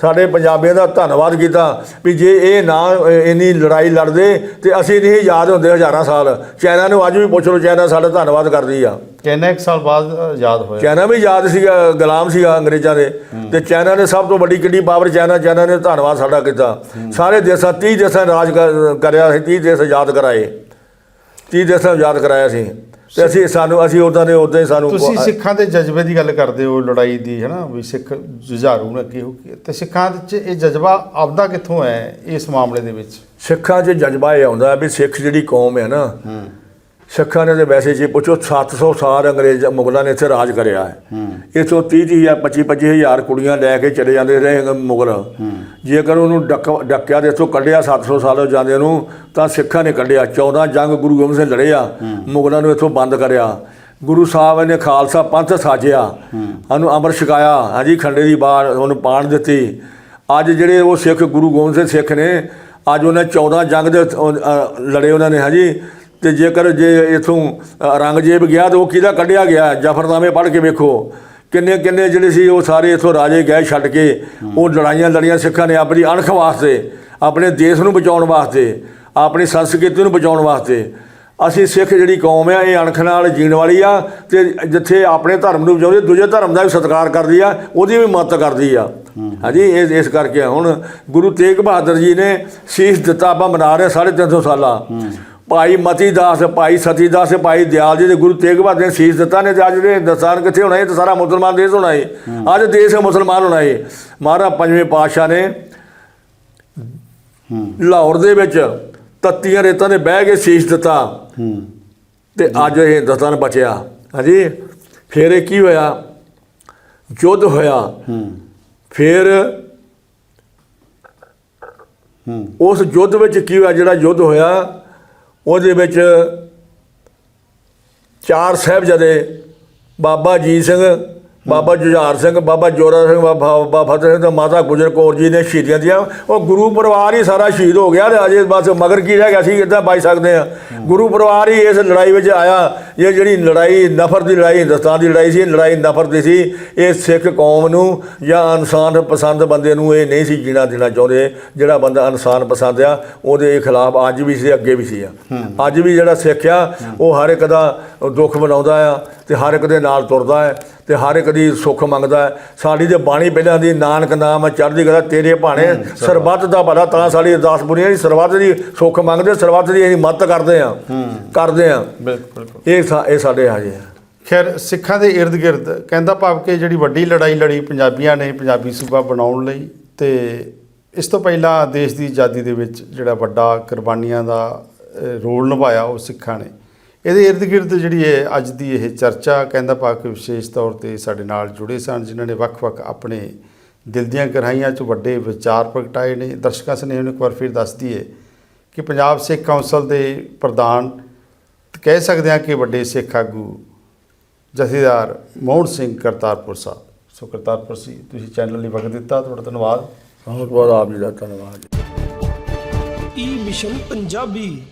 ਸਾਡੇ ਪੰਜਾਬੀਆਂ ਦਾ ਧੰਨਵਾਦ ਕੀਤਾ ਵੀ ਜੇ ਇਹ ਨਾ ਇੰਨੀ ਲੜਾਈ ਲੜਦੇ ਤੇ ਅਸੀਂ ਨਹੀਂ ਯਾਦ ਹੁੰਦੇ ਹਜ਼ਾਰਾਂ ਸਾਲ। ਚਾਈਨਾ ਨੂੰ ਅੱਜ ਵੀ ਪੁੱਛ ਲਓ ਚਾਈਨਾ ਸਾਡਾ ਧੰਨਵਾਦ ਕਰਦੀ ਆ। ਕਿੰਨੇ ਇੱਕ ਸਾਲ ਬਾਅਦ ਆਜ਼ਾਦ ਹੋਇਆ। ਚਾਈਨਾ ਵੀ ਯਾਦ ਸੀਗਾ ਗੁਲਾਮ ਸੀਗਾ ਅੰਗਰੇਜ਼ਾਂ ਦੇ। ਤੇ ਚਾਈਨਾ ਨੇ ਸਭ ਤੋਂ ਵੱਡੀ ਕਿੱਡੀ ਪਾਵਰ ਚਾਈਨਾ ਚਾਈਨਾ ਨੇ ਧੰਨਵਾਦ ਸਾਡਾ ਕੀਤਾ। ਸਾਰੇ ਦੇਸ਼ਾਂ 30 ਦੇਸ਼ਾਂ ਰਾਜ ਕਰ- ਕਰਿਆ ਸੀ 30 ਦੇਸ਼ ਆਜ਼ਾਦ ਕਰਾਏ। 30 ਦੇਸ਼ਾਂ ਆਜ਼ਾਦ ਕਰਾਇਆ ਸੀ। ਤੇ ਅਸੀਂ ਸਾਨੂੰ ਅਸੀਂ ਉਦਾਂ ਦੇ ਉਦਾਂ ਹੀ ਸਾਨੂੰ ਤੁਸੀਂ ਸਿੱਖਾਂ ਦੇ ਜਜ਼ਬੇ ਦੀ ਗੱਲ ਕਰਦੇ ਹੋ ਲੜਾਈ ਦੀ ਹੈ ਨਾ ਵੀ ਸਿੱਖ ਜੁਝਾਰੂ ਨੇ ਕਿਹੋ ਤੇ ਸਿੱਖਾਂ ਦੇ ਚ ਇਹ ਜਜ਼ਬਾ ਆਪਦਾ ਕਿੱਥੋਂ ਹੈ ਇਸ ਮਾਮਲੇ ਦੇ ਵਿੱਚ? ਸਿੱਖਾਂ 'ਚ ਜਜ਼ਬਾ ਇਹ ਆਉਂਦਾ ਵੀ ਸਿੱਖ ਜਿਹੜੀ ਕੌਮ ਹੈ ਨਾ ਸਿੱਖਾਂ ਨੇ ਤੇ ਵੈਸੇ ਜੇ ਪੁੱਛੋ 700 ਸਾਲ ਅੰਗਰੇਜ਼ ਮੁਗਲਾਂ ਨੇ ਇੱਥੇ ਰਾਜ ਕਰਿਆ ਹੈ। ਇਥੋਂ 30 30 ਜਾਂ 25 25 ਹਜ਼ਾਰ ਕੁੜੀਆਂ ਲੈ ਕੇ ਚਲੇ ਜਾਂਦੇ ਰਹੇ ਮੁਗਲ। ਜੇਕਰ ਉਹਨੂੰ ਡੱਕ ਡੱਕਿਆ ਤੇ ਇੱਥੋਂ ਕੱਢਿਆ 700 ਸਾਲ ਹੋ ਜਾਂਦੇ ਨੂੰ ਤਾਂ ਸਿੱਖਾਂ ਨੇ ਕੱਢਿਆ। 14 ਜੰਗ ਗੁਰੂ ਗੋਬਿੰਦ ਸਿੰਘ ਲੜੇ ਆ ਮੁਗਲਾਂ ਨੂੰ ਇੱਥੋਂ ਬੰਦ ਕਰਿਆ। ਗੁਰੂ ਸਾਹਿਬ ਨੇ ਖਾਲਸਾ ਪੰਥ ਸਾਜਿਆ। ਸਾਨੂੰ ਅੰਮ੍ਰਿਤ ਛਕਾਇਆ। ਹਾਂਜੀ ਖੰਡੇ ਦੀ ਬਾੜ ਉਹਨੂੰ ਪਾਣ ਦਿੱਤੀ। ਅੱਜ ਜਿਹੜੇ ਉਹ ਸਿੱਖ ਗੁਰੂ ਗੋਬਿੰਦ ਸਿੰਘ ਸਿੱਖ ਨੇ ਅੱਜ ਉਹਨਾਂ 14 ਜੰਗ ਦੇ ਲੜੇ ਉਹਨਾਂ ਨੇ। ਹਾਂਜੀ ਤੇ ਜੇਕਰ ਜੇ ਇਥੋਂ ਔਰੰਗਜ਼ੇਬ ਗਿਆ ਤਾਂ ਉਹ ਕਿਹਦਾ ਕੱਢਿਆ ਗਿਆ? ਜਫਰਨਾਮੇ ਪੜ੍ਹ ਕੇ ਵੇਖੋ। ਕਿੰਨੇ ਕਿੰਨੇ ਜਿਹੜੇ ਸੀ ਉਹ ਸਾਰੇ ਇਥੋਂ ਰਾਜੇ ਗਏ ਛੱਡ ਕੇ। ਉਹ ਲੜਾਈਆਂ ਲੜੀਆਂ ਸਿੱਖਾਂ ਨੇ ਆਪਣੀ ਅਣਖ ਵਾਸਤੇ ਆਪਣੇ ਦੇਸ਼ ਨੂੰ ਬਚਾਉਣ ਵਾਸਤੇ ਆਪਣੀ ਸੰਸਕ੍ਰਿਤੀ ਨੂੰ ਬਚਾਉਣ ਵਾਸਤੇ। ਅਸੀਂ ਸਿੱਖ ਜਿਹੜੀ ਕੌਮ ਆ ਇਹ ਅਣਖ ਨਾਲ ਜੀਣ ਵਾਲੀ ਆ ਤੇ ਜਿੱਥੇ ਆਪਣੇ ਧਰਮ ਨੂੰ ਬਚਾਉਂਦੀ ਦੂਜੇ ਧਰਮ ਦਾ ਵੀ ਸਤਿਕਾਰ ਕਰਦੀ ਆ ਉਹਦੀ ਵੀ ਮਦਦ ਕਰਦੀ ਆ। ਹਾਂਜੀ ਇਹ ਇਸ ਕਰਕੇ। ਹੁਣ ਗੁਰੂ ਤੇਗ ਬਹਾਦਰ ਜੀ ਨੇ ਸੀਸ ਦਿੱਤਾ ਆਪਾਂ ਮਨਾ ਰਹੇ 350 ਸਾਲਾ। ਭਾਈ ਮਤੀ ਦਾਸ ਭਾਈ ਸਤੀ ਦਾਸ ਭਾਈ ਦਿਆਲ ਜੀ ਦੇ ਗੁਰੂ ਤੇਗ ਬਹਾਦਰ ਨੇ ਸੀਸ ਦਿੱਤਾ ਨੇ ਤੇ ਅੱਜ ਦੇ ਹਿੰਦੁਸਤਾਨ ਕਿੱਥੇ ਹੋਣਾ ਇਹ ਤਾਂ ਸਾਰਾ ਮੁਸਲਮਾਨ ਦੇਸ਼ ਹੋਣਾ ਹੈ ਅੱਜ ਦੇਸ਼ ਮੁਸਲਮਾਨ ਹੋਣਾ ਹੈ ਮਹਾਰਾਜ ਪੰਜਵੇਂ ਪਾਤਸ਼ਾਹ ਨੇ ਲਾਹੌਰ ਦੇ ਵਿੱਚ ਤੱਤੀਆਂ ਰੇਤਾਂ ਦੇ ਬਹਿ ਕੇ ਸੀਸ ਦਿੱਤਾ। ਤੇ ਅੱਜ ਇਹ ਹਿੰਦੁਸਤਾਨ ਬਚਿਆ। ਹਾਂਜੀ ਫਿਰ ਇਹ ਕੀ ਹੋਇਆ? ਯੁੱਧ ਹੋਇਆ। ਫਿਰ ਉਸ ਯੁੱਧ ਵਿੱਚ ਕੀ ਹੋਇਆ? ਜਿਹੜਾ ਯੁੱਧ ਹੋਇਆ ਉਹਦੇ ਵਿੱਚ ਚਾਰ ਸਾਹਿਬਜ਼ਾਦੇ ਬਾਬਾ ਜੀ ਸਿੰਘ ਬਾਬਾ ਜੁਝਾਰ ਸਿੰਘ, ਬਾਬਾ ਜੋਰਾ ਸਿੰਘ ਬਾਬਾ ਬਾਬਾ ਫਤਿਹ ਸਿੰਘ ਤੇ ਮਾਤਾ ਗੁਜਰ ਕੌਰ ਜੀ ਨੇ ਸ਼ਹੀਦੀਆਂ ਦੀਆਂ। ਉਹ ਗੁਰੂ ਪਰਿਵਾਰ ਹੀ ਸਾਰਾ ਸ਼ਹੀਦ ਹੋ ਗਿਆ ਤੇ ਅਜੇ ਬਸ ਮਗਰ ਕੀ ਰਹਿ ਗਿਆ ਸੀ, ਇਦਾਂ ਬਚ ਸਕਦੇ ਆ। ਗੁਰੂ ਪਰਿਵਾਰ ਹੀ ਇਸ ਲੜਾਈ ਵਿੱਚ ਆਇਆ, ਇਹ ਜਿਹੜੀ ਲੜਾਈ, ਨਫ਼ਰ ਦੀ ਲੜਾਈ, ਹਿੰਦੁਸਤਾਨ ਦੀ ਲੜਾਈ ਸੀ ਲੜਾਈ ਨਫ਼ਰ ਦੀ ਸੀ। ਇਹ ਸਿੱਖ ਕੌਮ ਨੂੰ ਜਾਂ ਇਨਸਾਨ ਪਸੰਦ ਬੰਦੇ ਨੂੰ ਇਹ ਨਹੀਂ ਸੀ ਜੀਣਾ ਦੇਣਾ ਚਾਹੁੰਦੇ। ਜਿਹੜਾ ਬੰਦਾ ਇਨਸਾਨ ਪਸੰਦ ਆ, ਉਹਦੇ ਖਿਲਾਫ ਅੱਜ ਵੀ ਸੀ, ਅੱਗੇ ਵੀ ਸੀ ਆ। ਅੱਜ ਵੀ ਜਿਹੜਾ ਸਿੱਖ ਆ, ਉਹ ਹਰ ਇੱਕ ਦਾ ਦੁੱਖ ਮਨਾਉਂਦਾ ਆ ਤੇ ਹਰ ਇੱਕ ਦੇ ਨਾਲ ਤੁਰਦਾ ਹੈ। ਤੇ ਹਰ ਇੱਕ ਦੀ ਸੁੱਖ ਮੰਗਦਾ ਹੈ। ਸਾਡੀ ਤੇ ਬਾਣੀ ਪਹਿਲਾਂ ਦੀ ਨਾਨਕ ਨਾਮ ਚੜ੍ਹਦੀ ਕਲਾ ਤੇਰੇ ਭਾਣੇ ਸਰਬੱਤ ਦਾ ਭਲਾ ਤਾਂ ਸਾਡੀ ਅਰਦਾਸ ਬੁਰੀਆਂ ਦੀ ਸਰਬੱਤ ਦੀ ਸੁੱਖ ਮੰਗਦੇ ਸਰਬੱਤ ਦੀ ਅਸੀਂ ਮਦਦ ਕਰਦੇ ਆ ਕਰਦੇ ਆ ਬਿਲਕੁਲ ਬਿਲਕੁਲ। ਇਹ ਸਾ- ਇਹ ਸਾਡੇ ਹਾਜੇ ਆ। ਖੈਰ ਸਿੱਖਾਂ ਦੇ ird ਗਿਰਦ ਕਹਿੰਦਾ ਭਾਵ ਕਿ ਜਿਹੜੀ ਵੱਡੀ ਲੜਾਈ ਲੜੀ ਪੰਜਾਬੀਆਂ ਨੇ ਪੰਜਾਬੀ ਸੂਬਾ ਬਣਾਉਣ ਲਈ ਤੇ ਇਸ ਤੋਂ ਪਹਿਲਾਂ ਦੇਸ਼ ਦੀ ਆਜ਼ਾਦੀ ਦੇ ਵਿੱਚ ਜਿਹੜਾ ਵੱਡਾ ਕੁਰਬਾਨੀਆਂ ਦਾ ਰੋਲ ਨਿਭਾਇਆ ਉਹ ਸਿੱਖਾਂ ਨੇ। ਇਹਦੇ ird ਗਿਰਦ ਜਿਹੜੀ ਹੈ ਅੱਜ ਦੀ ਇਹ ਚਰਚਾ ਕਹਿੰਦਾ ਭਾਵ ਕਿ ਵਿਸ਼ੇਸ਼ ਤੌਰ ਤੇ ਸਾਡੇ ਨਾਲ ਜੁੜੇ ਸਨ ਜਿਨ੍ਹਾਂ ਨੇ ਵੱਖ-ਵੱਖ ਆਪਣੇ ਦਿਲ ਦੀਆਂ ਗਹਿਰਾਈਆਂ 'ਚ ਵੱਡੇ ਵਿਚਾਰ ਪ੍ਰਗਟਾਏ ਨੇ। ਦਰਸ਼ਕਾਂ ਸਨੇਹ ਨੂੰ ਇੱਕ ਵਾਰ ਫਿਰ ਦੱਸ ਦਈਏ ਕਿ ਪੰਜਾਬ ਸਿੱਖ ਕੌਂਸਲ ਦੇ ਪ੍ਰਧਾਨ ਕਹਿ ਸਕਦੇ ਹਾਂ ਕਿ ਵੱਡੇ ਸਿੱਖ ਆਗੂ ਜਥੇਦਾਰ ਮੋਹਨ ਸਿੰਘ ਕਰਤਾਰਪੁਰ ਸਾਹਿਬ। ਸੋ ਕਰਤਾਰਪੁਰ ਸੀ ਤੁਸੀਂ ਚੈਨਲ ਲਈ ਵਕਤ ਦਿੱਤਾ ਤੁਹਾਡਾ ਧੰਨਵਾਦ। ਬਹੁਤ ਬਹੁਤ ਆਪ ਜੀ ਦਾ ਧੰਨਵਾਦ। ਈ ਮਿਸ਼ਨ ਪੰਜਾਬੀ